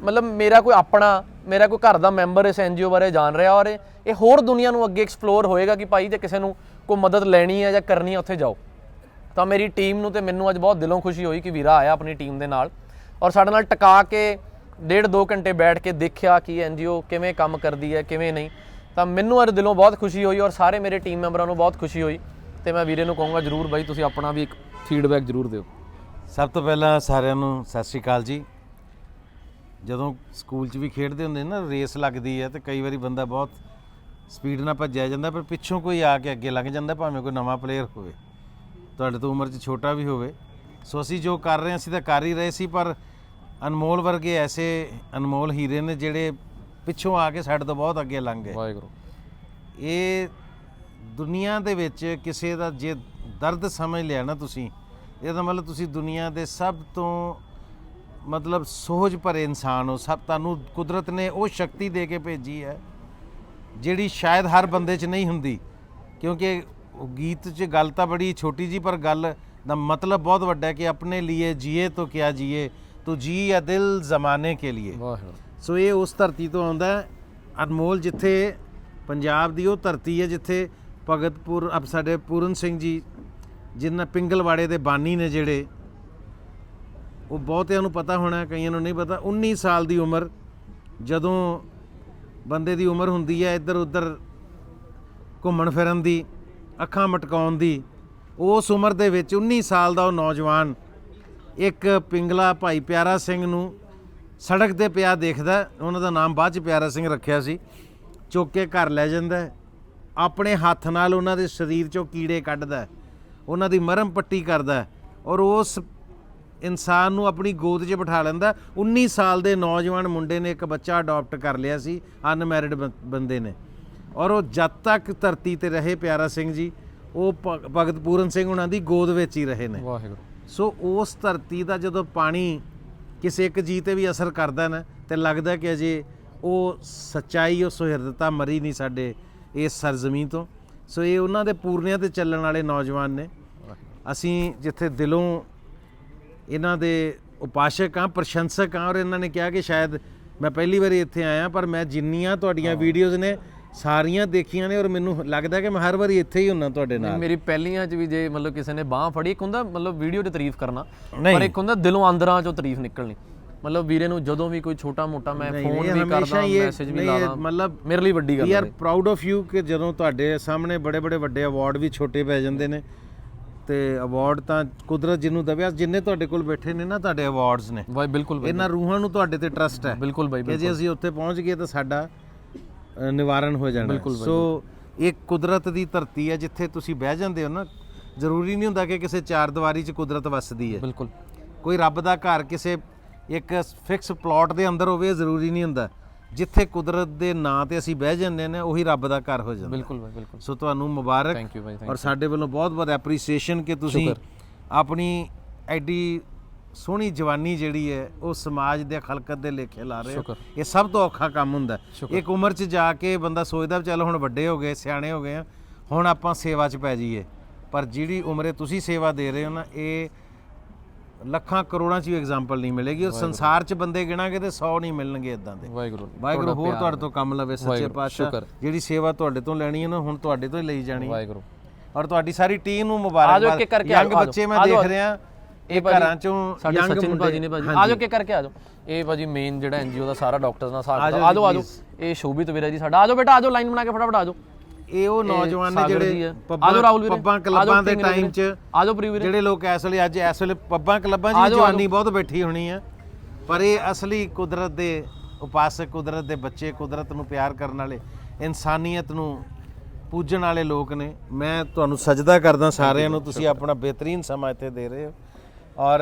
ਮਤਲਬ ਮੇਰਾ ਕੋਈ ਆਪਣਾ, ਮੇਰਾ ਕੋਈ ਘਰ ਦਾ ਮੈਂਬਰ ਇਸ ਐਨਜੀਓ ਬਾਰੇ ਜਾਣ ਰਿਹਾ ਔਰ ਇਹ ਹੋਰ ਦੁਨੀਆ ਨੂੰ ਅੱਗੇ ਐਕਸਪਲੋਰ ਹੋਏਗਾ ਕਿ ਭਾਈ ਜੇ ਕਿਸੇ ਨੂੰ ਕੋਈ ਮਦਦ ਲੈਣੀ ਹੈ ਜਾਂ ਕਰਨੀ ਹੈ, ਉੱਥੇ ਜਾਓ। ਤਾਂ ਮੇਰੀ ਟੀਮ ਨੂੰ ਤੇ ਮੈਨੂੰ ਅੱਜ ਬਹੁਤ ਦਿਲੋਂ ਖੁਸ਼ੀ ਹੋਈ ਕਿ ਵੀਰਾ ਆਇਆ ਆਪਣੀ ਟੀਮ ਦੇ ਨਾਲ ਔਰ ਸਾਡੇ ਨਾਲ ਟਿਕਾ ਕੇ ਡੇਢ ਦੋ ਘੰਟੇ ਬੈਠ ਕੇ ਦੇਖਿਆ ਕਿ ਐਨਜੀਓ ਕਿਵੇਂ ਕੰਮ ਕਰਦੀ ਹੈ, ਕਿਵੇਂ ਨਹੀਂ। ਤਾਂ ਮੈਨੂੰ ਅੱਜ ਦਿਲੋਂ ਬਹੁਤ ਖੁਸ਼ੀ ਹੋਈ ਔਰ ਸਾਰੇ ਮੇਰੇ ਟੀਮ ਮੈਂਬਰਾਂ ਨੂੰ ਬਹੁਤ ਖੁਸ਼ੀ ਹੋਈ ਤੇ ਮੈਂ ਵੀਰੇ ਨੂੰ ਕਹੂੰਗਾ ਜਰੂਰ ਬਾਈ ਤੁਸੀਂ ਆਪਣਾ ਵੀ ਇੱਕ ਫੀਡਬੈਕ ਜਰੂਰ ਦਿਓ। ਸਭ ਤੋਂ ਪਹਿਲਾਂ ਸਾਰਿਆਂ ਨੂੰ ਸਤਿ ਸ਼੍ਰੀ ਅਕਾਲ ਜੀ। ਜਦੋਂ ਸਕੂਲ 'ਚ ਵੀ ਖੇਡਦੇ ਹੁੰਦੇ ਨੇ ਨਾ ਰੇਸ ਲੱਗਦੀ ਹੈ ਤੇ ਕਈ ਵਾਰੀ ਬੰਦਾ ਬਹੁਤ ਸਪੀਡ ਨਾਲ ਭੱਜਿਆ ਜਾਂਦਾ ਪਰ ਪਿੱਛੋਂ ਕੋਈ ਆ ਕੇ ਅੱਗੇ ਲੰਘ ਜਾਂਦਾ ਭਾਵੇਂ ਕੋਈ ਨਵਾਂ ਪਲੇਅਰ ਹੋਵੇ। ਤੁਹਾਡੇ ਤੋਂ ਉਮਰ 'ਚ ਛੋਟਾ ਵੀ ਹੋਵੇ। ਸੋ ਅਸੀਂ ਜੋ ਕਰ ਰਹੇ ਅਸੀਂ ਤਾਂ ਕਰ ਹੀ ਰਹੇ ਸੀ ਪਰ ਅਨਮੋਲ ਵਰਗੇ ਐਸੇ ਅਨਮੋਲ ਹੀਰੇ ਨੇ ਜਿਹੜੇ ਪਿੱਛੋਂ ਆ ਕੇ ਸਾਡੇ ਤੋਂ ਬਹੁਤ ਅੱਗੇ ਲੰਘ ਗਏ। ਵਾਹਿਗੁਰੂ। ਇਹ ਦੁਨੀਆ ਦੇ ਵਿੱਚ ਕਿਸੇ ਦਾ ਜੇ ਦਰਦ ਸਮਝ ਲਿਆ ਨਾ ਤੁਸੀਂ ਇਹਦਾ ਮਤਲਬ ਤੁਸੀਂ ਦੁਨੀਆ ਦੇ ਸਭ ਤੋਂ ਮਤਲਬ ਸੋਝ ਭਰੇ ਇਨਸਾਨ ਹੋ ਸਭ ਤੁਹਾਨੂੰ ਕੁਦਰਤ ਨੇ ਉਹ ਸ਼ਕਤੀ ਦੇ ਕੇ ਭੇਜੀ ਹੈ ਜਿਹੜੀ ਸ਼ਾਇਦ ਹਰ ਬੰਦੇ 'ਚ ਨਹੀਂ ਹੁੰਦੀ। ਕਿਉਂਕਿ ਉਹ ਗੀਤ 'ਚ ਗੱਲ ਤਾਂ ਬੜੀ ਛੋਟੀ ਜੀ ਪਰ ਗੱਲ ਦਾ ਮਤਲਬ ਬਹੁਤ ਵੱਡਾ ਹੈ ਕਿ ਆਪਣੇ ਲਈ ਜੀਏ ਤਾਂ ਕਿਆ ਜੀਏ ਤੋ ਜੀ ਹੈ ਦਿਲ ਜ਼ਮਾਨੇ ਕੇ ਲਈ ਸੋ ਇਹ ਉਸ ਧਰਤੀ ਤੋਂ ਆਉਂਦਾ ਹੈ। ਅਨਮੋਲ ਜਿੱਥੇ ਪੰਜਾਬ ਦੀ ਉਹ ਧਰਤੀ ਹੈ ਜਿੱਥੇ ਭਗਤਪੁਰ ਅਬ ਸਾਡੇ ਪੂਰਨ ਸਿੰਘ ਜੀ ਜਿਨ੍ਹਾਂ ਪਿੰਗਲਵਾੜੇ ਦੇ ਬਾਨੀ ਨੇ ਜਿਹੜੇ ਉਹ ਬਹੁਤਿਆਂ ਨੂੰ ਪਤਾ ਹੋਣਾ, ਕਈਆਂ ਨੂੰ ਨਹੀਂ ਪਤਾ। 19 ਸਾਲ ਦੀ ਉਮਰ, ਜਦੋਂ ਬੰਦੇ ਦੀ ਉਮਰ ਹੁੰਦੀ ਹੈ ਇੱਧਰ ਉੱਧਰ ਘੁੰਮਣ ਫਿਰਨ ਦੀ, ਅੱਖਾਂ ਮਟਕਾਉਣ ਦੀ, ਉਸ ਉਮਰ ਦੇ ਵਿੱਚ 19 ਸਾਲ ਦਾ ਉਹ ਨੌਜਵਾਨ ਇੱਕ ਪਿੰਗਲਾ ਭਾਈ ਪਿਆਰਾ ਸਿੰਘ ਨੂੰ ਸੜਕ ਤੇ ਪਿਆ ਦੇਖਦਾ, ਉਹਨਾਂ ਦਾ ਨਾਮ ਬਾਅਦ ਚ ਪਿਆਰਾ ਸਿੰਘ ਰੱਖਿਆ ਸੀ, ਚੁੱਕ ਕੇ ਘਰ ਲੈ ਜਾਂਦਾ ਆਪਣੇ ਹੱਥ ਨਾਲ ਉਹਨਾਂ ਦੇ ਸਰੀਰ ਚੋਂ ਕੀੜੇ ਕੱਢਦਾ ਉਹਨਾਂ ਦੀ ਮਰਮ ਪੱਟੀ ਕਰਦਾ ਔਰ ਉਸ ਇਨਸਾਨ ਨੂੰ ਆਪਣੀ ਗੋਦ 'ਚ ਬਿਠਾ ਲੈਂਦਾ। 19 ਸਾਲ ਦੇ ਨੌਜਵਾਨ ਮੁੰਡੇ ਨੇ ਇੱਕ ਬੱਚਾ ਅਡਾਪਟ ਕਰ ਲਿਆ ਸੀ ਅਨਮੈਰਿਡ ਬੰਦੇ ਨੇ। ਔਰ ਉਹ ਜਦ ਤੱਕ ਧਰਤੀ ਤੇ ਰਹੇ ਪਿਆਰਾ ਸਿੰਘ ਜੀ ਉਹ ਭਗਤ ਪੂਰਨ ਸਿੰਘ ਉਹਨਾਂ ਦੀ ਗੋਦ ਵਿੱਚ ਹੀ ਰਹੇ ਨੇ। ਵਾਹਿਗੁਰੂ। ਸੋ ਉਸ ਧਰਤੀ ਦਾ ਜਦੋਂ ਪਾਣੀ ਕਿਸੇ ਇੱਕ ਜੀ ਤੇ ਵੀ ਅਸਰ ਕਰਦਾ ਨਾ ਤੇ ਲੱਗਦਾ ਕਿ ਅਜੇ ਉਹ ਸੱਚਾਈ ਉਹ ਸੁਹਿਰਦਤਾ ਮਰੀ ਨਹੀਂ ਸਾਡੇ ਇਸ ਸਰਜ਼ਮੀਨ ਤੋਂ। ਸੋ ਇਹ ਉਹਨਾਂ ਦੇ ਪੂਰਨਿਆਂ ਤੇ ਚੱਲਣ ਵਾਲੇ ਨੌਜਵਾਨ ਨੇ। ਅਸੀਂ ਜਿੱਥੇ ਦਿਲੋਂ ਇਹਨਾਂ ਦੇ ਉਪਾਸ਼ਕ ਹਾਂ ਪ੍ਰਸ਼ੰਸਕ ਹਾਂ ਔਰ ਇਹਨਾਂ ਨੇ ਕਿਹਾ ਕਿ ਸ਼ਾਇਦ ਮੈਂ ਪਹਿਲੀ ਵਾਰੀ ਇੱਥੇ ਆਇਆ ਪਰ ਮੈਂ ਜਿੰਨੀਆਂ ਤੁਹਾਡੀਆਂ ਵੀਡੀਓਜ਼ ਨੇ ਸਾਰੀਆਂ ਦੇਖੀਆਂ ਨੇ ਔਰ ਮੈਨੂੰ ਲੱਗਦਾ ਕਿ ਮੈਂ ਹਰ ਵਾਰੀ ਇੱਥੇ ਹੀ ਹੁੰਨਾ ਤੁਹਾਡੇ ਨਾਲ। ਮੇਰੀ ਪਹਿਲੀਆਂ ਚ ਵੀ ਜੇ ਮਤਲਬ ਕਿਸੇ ਨੇ ਬਾਹ ਫੜੀ ਇੱਕ ਹੁੰਦਾ ਮਤਲਬ ਵੀਡੀਓ 'ਚ ਤਾਰੀਫ ਕਰਨਾ। ਪਰ ਇੱਕ ਹੁੰਦਾ ਦਿਲੋਂ ਅੰਦਰਾਂ ਚੋਂ ਤਾਰੀਫ ਨਿਕਲਣੀ। ਮਤਲਬ ਵੀਰੇ ਨੂੰ ਜਦੋਂ ਵੀ ਕੋਈ ਛੋਟਾ ਮੋਟਾ ਮੈਂ ਫੋਨ ਵੀ ਕਰਦਾ ਮੈਸੇਜ ਵੀ ਲਾਦਾ ਮਤਲਬ ਮੇਰੇ ਲਈ ਵੱਡੀ ਗੱਲ ਵੀ ਹੈ ਆਰ ਪ੍ਰਾਊਡ ਆਫ ਯੂ ਕਿ ਜਦੋਂ ਤੁਹਾਡੇ ਸਾਹਮਣੇ ਬੜੇ ਬੜੇ ਵੱਡੇ ਅਵਾਰਡ ਵੀ ਛੋਟੇ ਪੈ ਜਾਂਦੇ ਨੇ। ਤੇ ਅਵਾਰਡ ਤਾਂ ਕੁਦਰਤ ਜਿਹਨੂੰ ਦਵਿਆ ਜਿੰਨੇ ਤੁਹਾਡੇ ਕੋਲ ਬੈਠੇ ਨੇ ਨਾ ਤੁਹਾਡੇ ਅਵਾਰਡਸ ਨੇ। ਬਾਈ ਬਿਲਕੁਲ ਇਹਨਾਂ ਰੂਹਾਂ ਨੂੰ ਤੁਹਾਡੇ ਤੇ ਟਰਸਟ ਹੈ। ਬਿਲਕੁਲ ਬਾਈ ਕਿ ਜੇ ਅਸੀਂ ਉੱਥੇ ਪਹੁੰਚ ਗਏ ਤਾਂ ਸਾਡਾ ਨਿਵਾਰਨ ਹੋ ਜਾਣਾ। ਸੋ ਇਹ ਕੁਦਰਤ ਦੀ ਧਰਤੀ ਹੈ ਜਿੱਥੇ ਤੁਸੀਂ ਬਹਿ ਜਾਂਦੇ ਹੋ ਨਾ ਜ਼ਰੂਰੀ ਨਹੀਂ ਹੁੰਦਾ ਕਿ ਕਿਸੇ ਚਾਰ ਦੀਵਾਰੀ 'ਚ ਕੁਦਰਤ ਵੱਸਦੀ ਹੈ। ਬਿਲਕੁਲ। ਕੋਈ ਰੱਬ ਦਾ ਘਰ ਕਿਸੇ ਇੱਕ ਫਿਕਸ ਪਲਾਟ ਦੇ ਅੰਦਰ ਹੋਵੇ ਜ਼ਰੂਰੀ ਨਹੀਂ ਹੁੰਦਾ। ਜਿੱਥੇ ਕੁਦਰਤ ਦੇ ਨਾਂ ਤੇ ਅਸੀਂ ਬਹਿ ਜਾਂਦੇ ਨੇ ਉਹੀ ਰੱਬ ਦਾ ਘਰ ਹੋ ਜਾਂਦਾ। ਬਿਲਕੁਲ ਬਾਈ ਬਿਲਕੁਲ। ਸੋ ਤੁਹਾਨੂੰ ਮੁਬਾਰਕ ਥੈਂਕ ਯੂ ਬਾਈ ਔਰ ਸਾਡੇ ਵੱਲੋਂ ਬਹੁਤ ਬਹੁਤ ਐਪਰੀਸੀਏਸ਼ਨ ਕਿ ਤੁਸੀਂ ਆਪਣੀ ਐਡੀ ਸੋਹਣੀ ਜਵਾਨੀ ਜਿਹੜੀ ਹੈ ਉਹ ਸਮਾਜ ਦੇ ਖਲਕਤ ਦੇ ਲੇਖੇ ਲਾ ਰਹੇ ਹੋ। ਸ਼ੁਕਰ। ਇਹ ਸਭ ਤੋਂ ਔਖਾ ਕੰਮ ਹੁੰਦਾ ਹੈ। ਇੱਕ ਉਮਰ 'ਚ ਜਾ ਕੇ ਬੰਦਾ ਸੋਚਦਾ ਵੀ ਚੱਲ ਹੁਣ ਵੱਡੇ ਹੋ ਗਏ ਸਿਆਣੇ ਹੋ ਗਏ ਆ ਹੁਣ ਆਪਾਂ ਸੇਵਾ 'ਚ ਪੈ ਜਾਈਏ। ਪਰ ਜਿਹੜੀ ਉਮਰੇ ਤੁਸੀਂ ਸੇਵਾ ਦੇ ਰਹੇ ਹੋ ਨਾ ਇਹ ਲੱਖਾਂ ਕਰੋੜਾਂ 'ਚ ਵੀ ਐਗਜ਼ਾਮਪਲ ਨਹੀਂ ਮਿਲੇਗੀ। ਔਰ ਸੰਸਾਰ 'ਚ ਬੰਦੇ ਗਿਣਾਂਗੇ ਤੇ 100 ਨਹੀਂ ਮਿਲਣਗੇ ਇਦਾਂ ਦੇ। ਵਾਹਿਗੁਰੂ ਵਾਹਿਗੁਰੂ ਹੋਰ ਤੁਹਾਡੇ ਤੋਂ ਕੰਮ ਲਵੇ ਸੱਚੇ ਪਾਤਸ਼ਾਹ। ਜਿਹੜੀ ਸੇਵਾ ਤੁਹਾਡੇ ਤੋਂ ਲੈਣੀ ਹੈ ਨਾ ਹੁਣ ਤੁਹਾਡੇ ਤੋਂ ਹੀ ਲਈ ਜਾਣੀ। ਹੈ ਵਾਹਿਗੁਰੂ। ਔਰ ਤੁਹਾਡੀ ਸਾਰੀ ਟੀਮ ਨੂੰ ਮੁਬਾਰਕਬਾਦ। ਯੰਗ ਬੱਚੇ ਮੈਂ ਦੇਖ ਰਿਹਾ ਇਹ ਘਰਾਂ ਚੋਂ ਸਾਡੇ ਸਚਿਨ ਭਾਜੀ ਨੇ ਭਾਜੀ। ਹਾਂਜੀ। ਆ ਜਾਓ ਕਿ ਕਰਕੇ ਆ ਜਾਓ ਇਹ ਭਾਜੀ ਮੇਨ ਜਿਹੜਾ ਐਨਜੀਓ ਦਾ ਸਾਰਾ ਡਾਕਟਰਸ ਨਾਲ ਸਾਥ ਆ ਜਾਓ ਆ ਜਾਓ ਆ ਜੀ, ਜਾਓ ਇਹ ਸ਼ੋਭਿਤ ਵੀਰਾ ਜੀ ਸਾਡਾ। ਆ ਜਾਓ ਬੇਟਾ ਆ ਜਾਓ ਲਾਈਨ ਬਣਾ ਕੇ ਫਟਾਫਟ ਆ ਜਾਓ ਇਹ ਉਹ ਨੌਜਵਾਨ ਨੇ ਜਿਹੜੇ ਪੱਬਾਂ ਕਲੱਬਾਂ ਦੇ। ਟਾਈਮ 'ਚ ਆ ਜਾਓ ਪ੍ਰੀ ਵੀਰੇ। ਜਿਹੜੇ ਲੋਕ ਇਸ ਵੇਲੇ ਅੱਜ ਇਸ ਵੇਲੇ ਪੱਬਾਂ ਕਲੱਬਾਂ 'ਚ ਜਵਾਨੀ ਬਹੁਤ ਬੈਠੀ ਹੋਣੀ ਆ। ਪਰ ਇਹ ਅਸਲੀ ਕੁਦਰਤ ਦੇ ਉਪਾਸਕ ਕੁਦਰਤ ਦੇ ਬੱਚੇ ਕੁਦਰਤ ਨੂੰ ਪਿਆਰ ਕਰਨ ਵਾਲੇ ਇਨਸਾਨੀਅਤ ਨੂੰ ਪੂਜਣ ਵਾਲੇ ਲੋਕ ਨੇ। ਮੈਂ ਤੁਹਾਨੂੰ ਸਜਦਾ ਕਰਦਾ ਸਾਰਿਆਂ ਨੂੰ ਤੁਸੀਂ ਆਪਣਾ ਬਿਹਤਰੀਨ ਸਮਾਂ ਇੱਥੇ ਦੇ ਰਹੇ ਹੋ। ਔਰ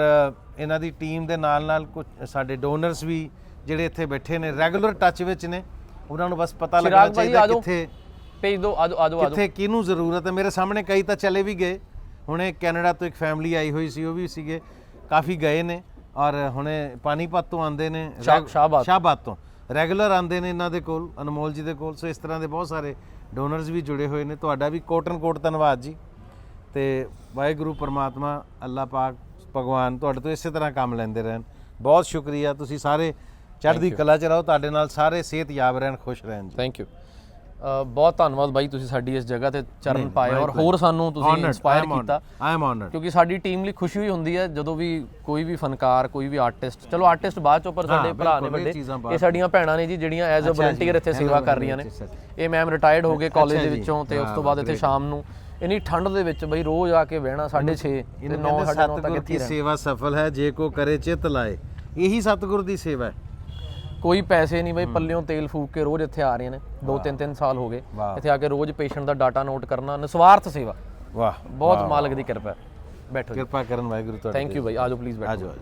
ਇਹਨਾਂ ਦੀ ਟੀਮ ਦੇ ਨਾਲ ਨਾਲ ਕੁਝ ਸਾਡੇ ਡੋਨਰਸ ਵੀ ਜਿਹੜੇ ਇੱਥੇ ਬੈਠੇ ਨੇ ਰੈਗੂਲਰ ਟੱਚ ਵਿੱਚ ਨੇ। ਉਹਨਾਂ ਨੂੰ ਬਸ ਪਤਾ ਲੱਗਣਾ ਚਾਹੀਦਾ। ਕਿੱਥੇ ਭੇਜ ਦਿਓ ਆ ਜਾਓ ਕਿੱਥੇ ਕਿਹਨੂੰ ਜ਼ਰੂਰਤ ਹੈ? ਮੇਰੇ ਸਾਹਮਣੇ ਕਈ ਤਾਂ ਚਲੇ ਵੀ ਗਏ। ਹੁਣੇ ਕੈਨੇਡਾ ਤੋਂ ਇੱਕ ਫੈਮਿਲੀ ਆਈ ਹੋਈ ਸੀ ਉਹ ਵੀ ਸੀਗੇ। ਕਾਫੀ ਗਏ ਨੇ ਔਰ ਹੁਣੇ ਪਾਨੀਪਤ ਤੋਂ ਆਂਦੇ ਨੇ। ਸ਼ਾਹਬਾਦ। ਸ਼ਾਹਬਾਦ ਤੋਂ। ਰੈਗੂਲਰ ਆਂਦੇ ਨੇ ਇਹਨਾਂ ਦੇ ਕੋਲ ਅਨਮੋਲ ਜੀ ਦੇ ਕੋਲ। ਸੋ ਇਸ ਤਰ੍ਹਾਂ ਦੇ ਬਹੁਤ ਸਾਰੇ ਡੋਨਰਸ ਵੀ ਜੁੜੇ ਹੋਏ ਨੇ। ਤੁਹਾਡਾ ਵੀ ਕੋਟਨ ਕੋਟ ਧੰਨਵਾਦ ਜੀ। ਤੇ ਵਾਹਿਗੁਰੂ ਪਰਮਾਤਮਾ ਅੱਲਾਹ ਪਾਕ ਭਗਵਾਨ ਤੁਹਾਡੇ ਤੋਂ ਇਸੇ ਤਰ੍ਹਾਂ ਕੰਮ ਲੈਂਦੇ ਰਹਿਣ। ਬਹੁਤ ਸ਼ੁਕਰੀਆ। ਤੁਸੀਂ ਸਾਰੇ ਚੜ੍ਹਦੀ ਕਲਾ ਚ ਰਹੋ। ਤੁਹਾਡੇ ਨਾਲ ਸਾਰੇ ਸਿਹਤਯਾਬ ਰਹਿਣ ਖੁਸ਼ ਰਹਿਣ ਜੀ। ਥੈਂਕ ਯੂ ਬਹੁਤ ਧੰਨਵਾਦ ਬਾਈ ਤੁਸੀਂ ਸਾਡੀ ਇਸ ਜਗ੍ਹਾ ਤੇ ਚਰਨ ਪਾਏ ਔਰ ਹੋਰ ਸਾਨੂੰ ਤੁਸੀਂ ਇਨਸਪਾਇਰ ਕੀਤਾ। ਆਈ ਐਮ ਆਨਰਡ ਕਿਉਂਕਿ ਸਾਡੀ ਟੀਮ ਲਈ ਖੁਸ਼ੀ ਹੋਈ ਹੁੰਦੀ ਹੈ ਜਦੋਂ ਵੀ ਕੋਈ ਵੀ ਫਨਕਾਰ ਕੋਈ ਵੀ ਆਰਟਿਸਟ ਚਲੋ ਆਰਟਿਸਟ ਬਾਅਦ ਚੋਂ ਪਰ ਸਾਡੇ ਭਰਾ ਨੇ ਵੱਡੇ ਇਹ ਸਾਡੀਆਂ ਭੈਣਾਂ ਨੇ ਜੀ ਜਿਹੜੀਆਂ ਐਜ਼ ਅ ਵਲੰਟੀਅਰ ਇੱਥੇ ਸੇਵਾ ਕਰ ਰਹੀਆਂ ਨੇ। ਇਹ ਮੈਮ ਰਿਟਾਇਰਡ ਹੋ ਗਏ ਕਾਲਜ ਦੇ ਵਿੱਚੋਂ ਤੇ ਉਸ ਤੋਂ ਬਾਅਦ ਇੱਥੇ ਸ਼ਾਮ ਨੂੰ। ਇੰਨੀ ਠੰਡ ਦੇ ਵਿੱਚ ਬਈ ਰੋਜ਼ ਆ ਕੇ ਬਹਿਣਾ 6:30 ਤੇ ਇਹਨੂੰ 9 ਕਹਿੰਦੇ 9:30 ਤੱਕ ਇੱਥੇ ਸੇਵਾ ਸਫਲ ਹੈ ਜੇ ਕੋ ਕਰੇ ਚਿਤ ਲਾਏ। ਇਹੀ ਸਤਿਗੁਰ ਦੀ ਸੇਵਾ ਹੈ। ਕੋਈ ਪੈਸੇ ਨਹੀਂ ਬਈ ਪੱਲਿਓਂ ਤੇਲ ਫੂਕ ਕੇ ਰੋਜ਼ ਇੱਥੇ ਆ ਰਹੀਆਂ ਨੇ। 2-3 ਸਾਲ ਹੋ ਗਏ। ਇੱਥੇ ਆ ਕੇ ਰੋਜ਼ ਪੇਸ਼ੈਂਟ ਦਾ ਡਾਟਾ ਨੋਟ ਕਰਨਾ ਨਿਸਵਾਰਥ ਸੇਵਾ। ਵਾਹ ਬਹੁਤ ਮਾਲਕ ਦੀ ਕਿਰਪਾ ਬੈਠੋ ਕਿਰਪਾ ਕਰਨ ਵਾਹਿਗੁਰੂ ਤੁਹਾਡੇ ਥੈਂਕ ਯੂ ਬਾਈ। ਆਜੋ ਪਲੀਜ਼ ਬੈਠੋ। ਆਜੋ।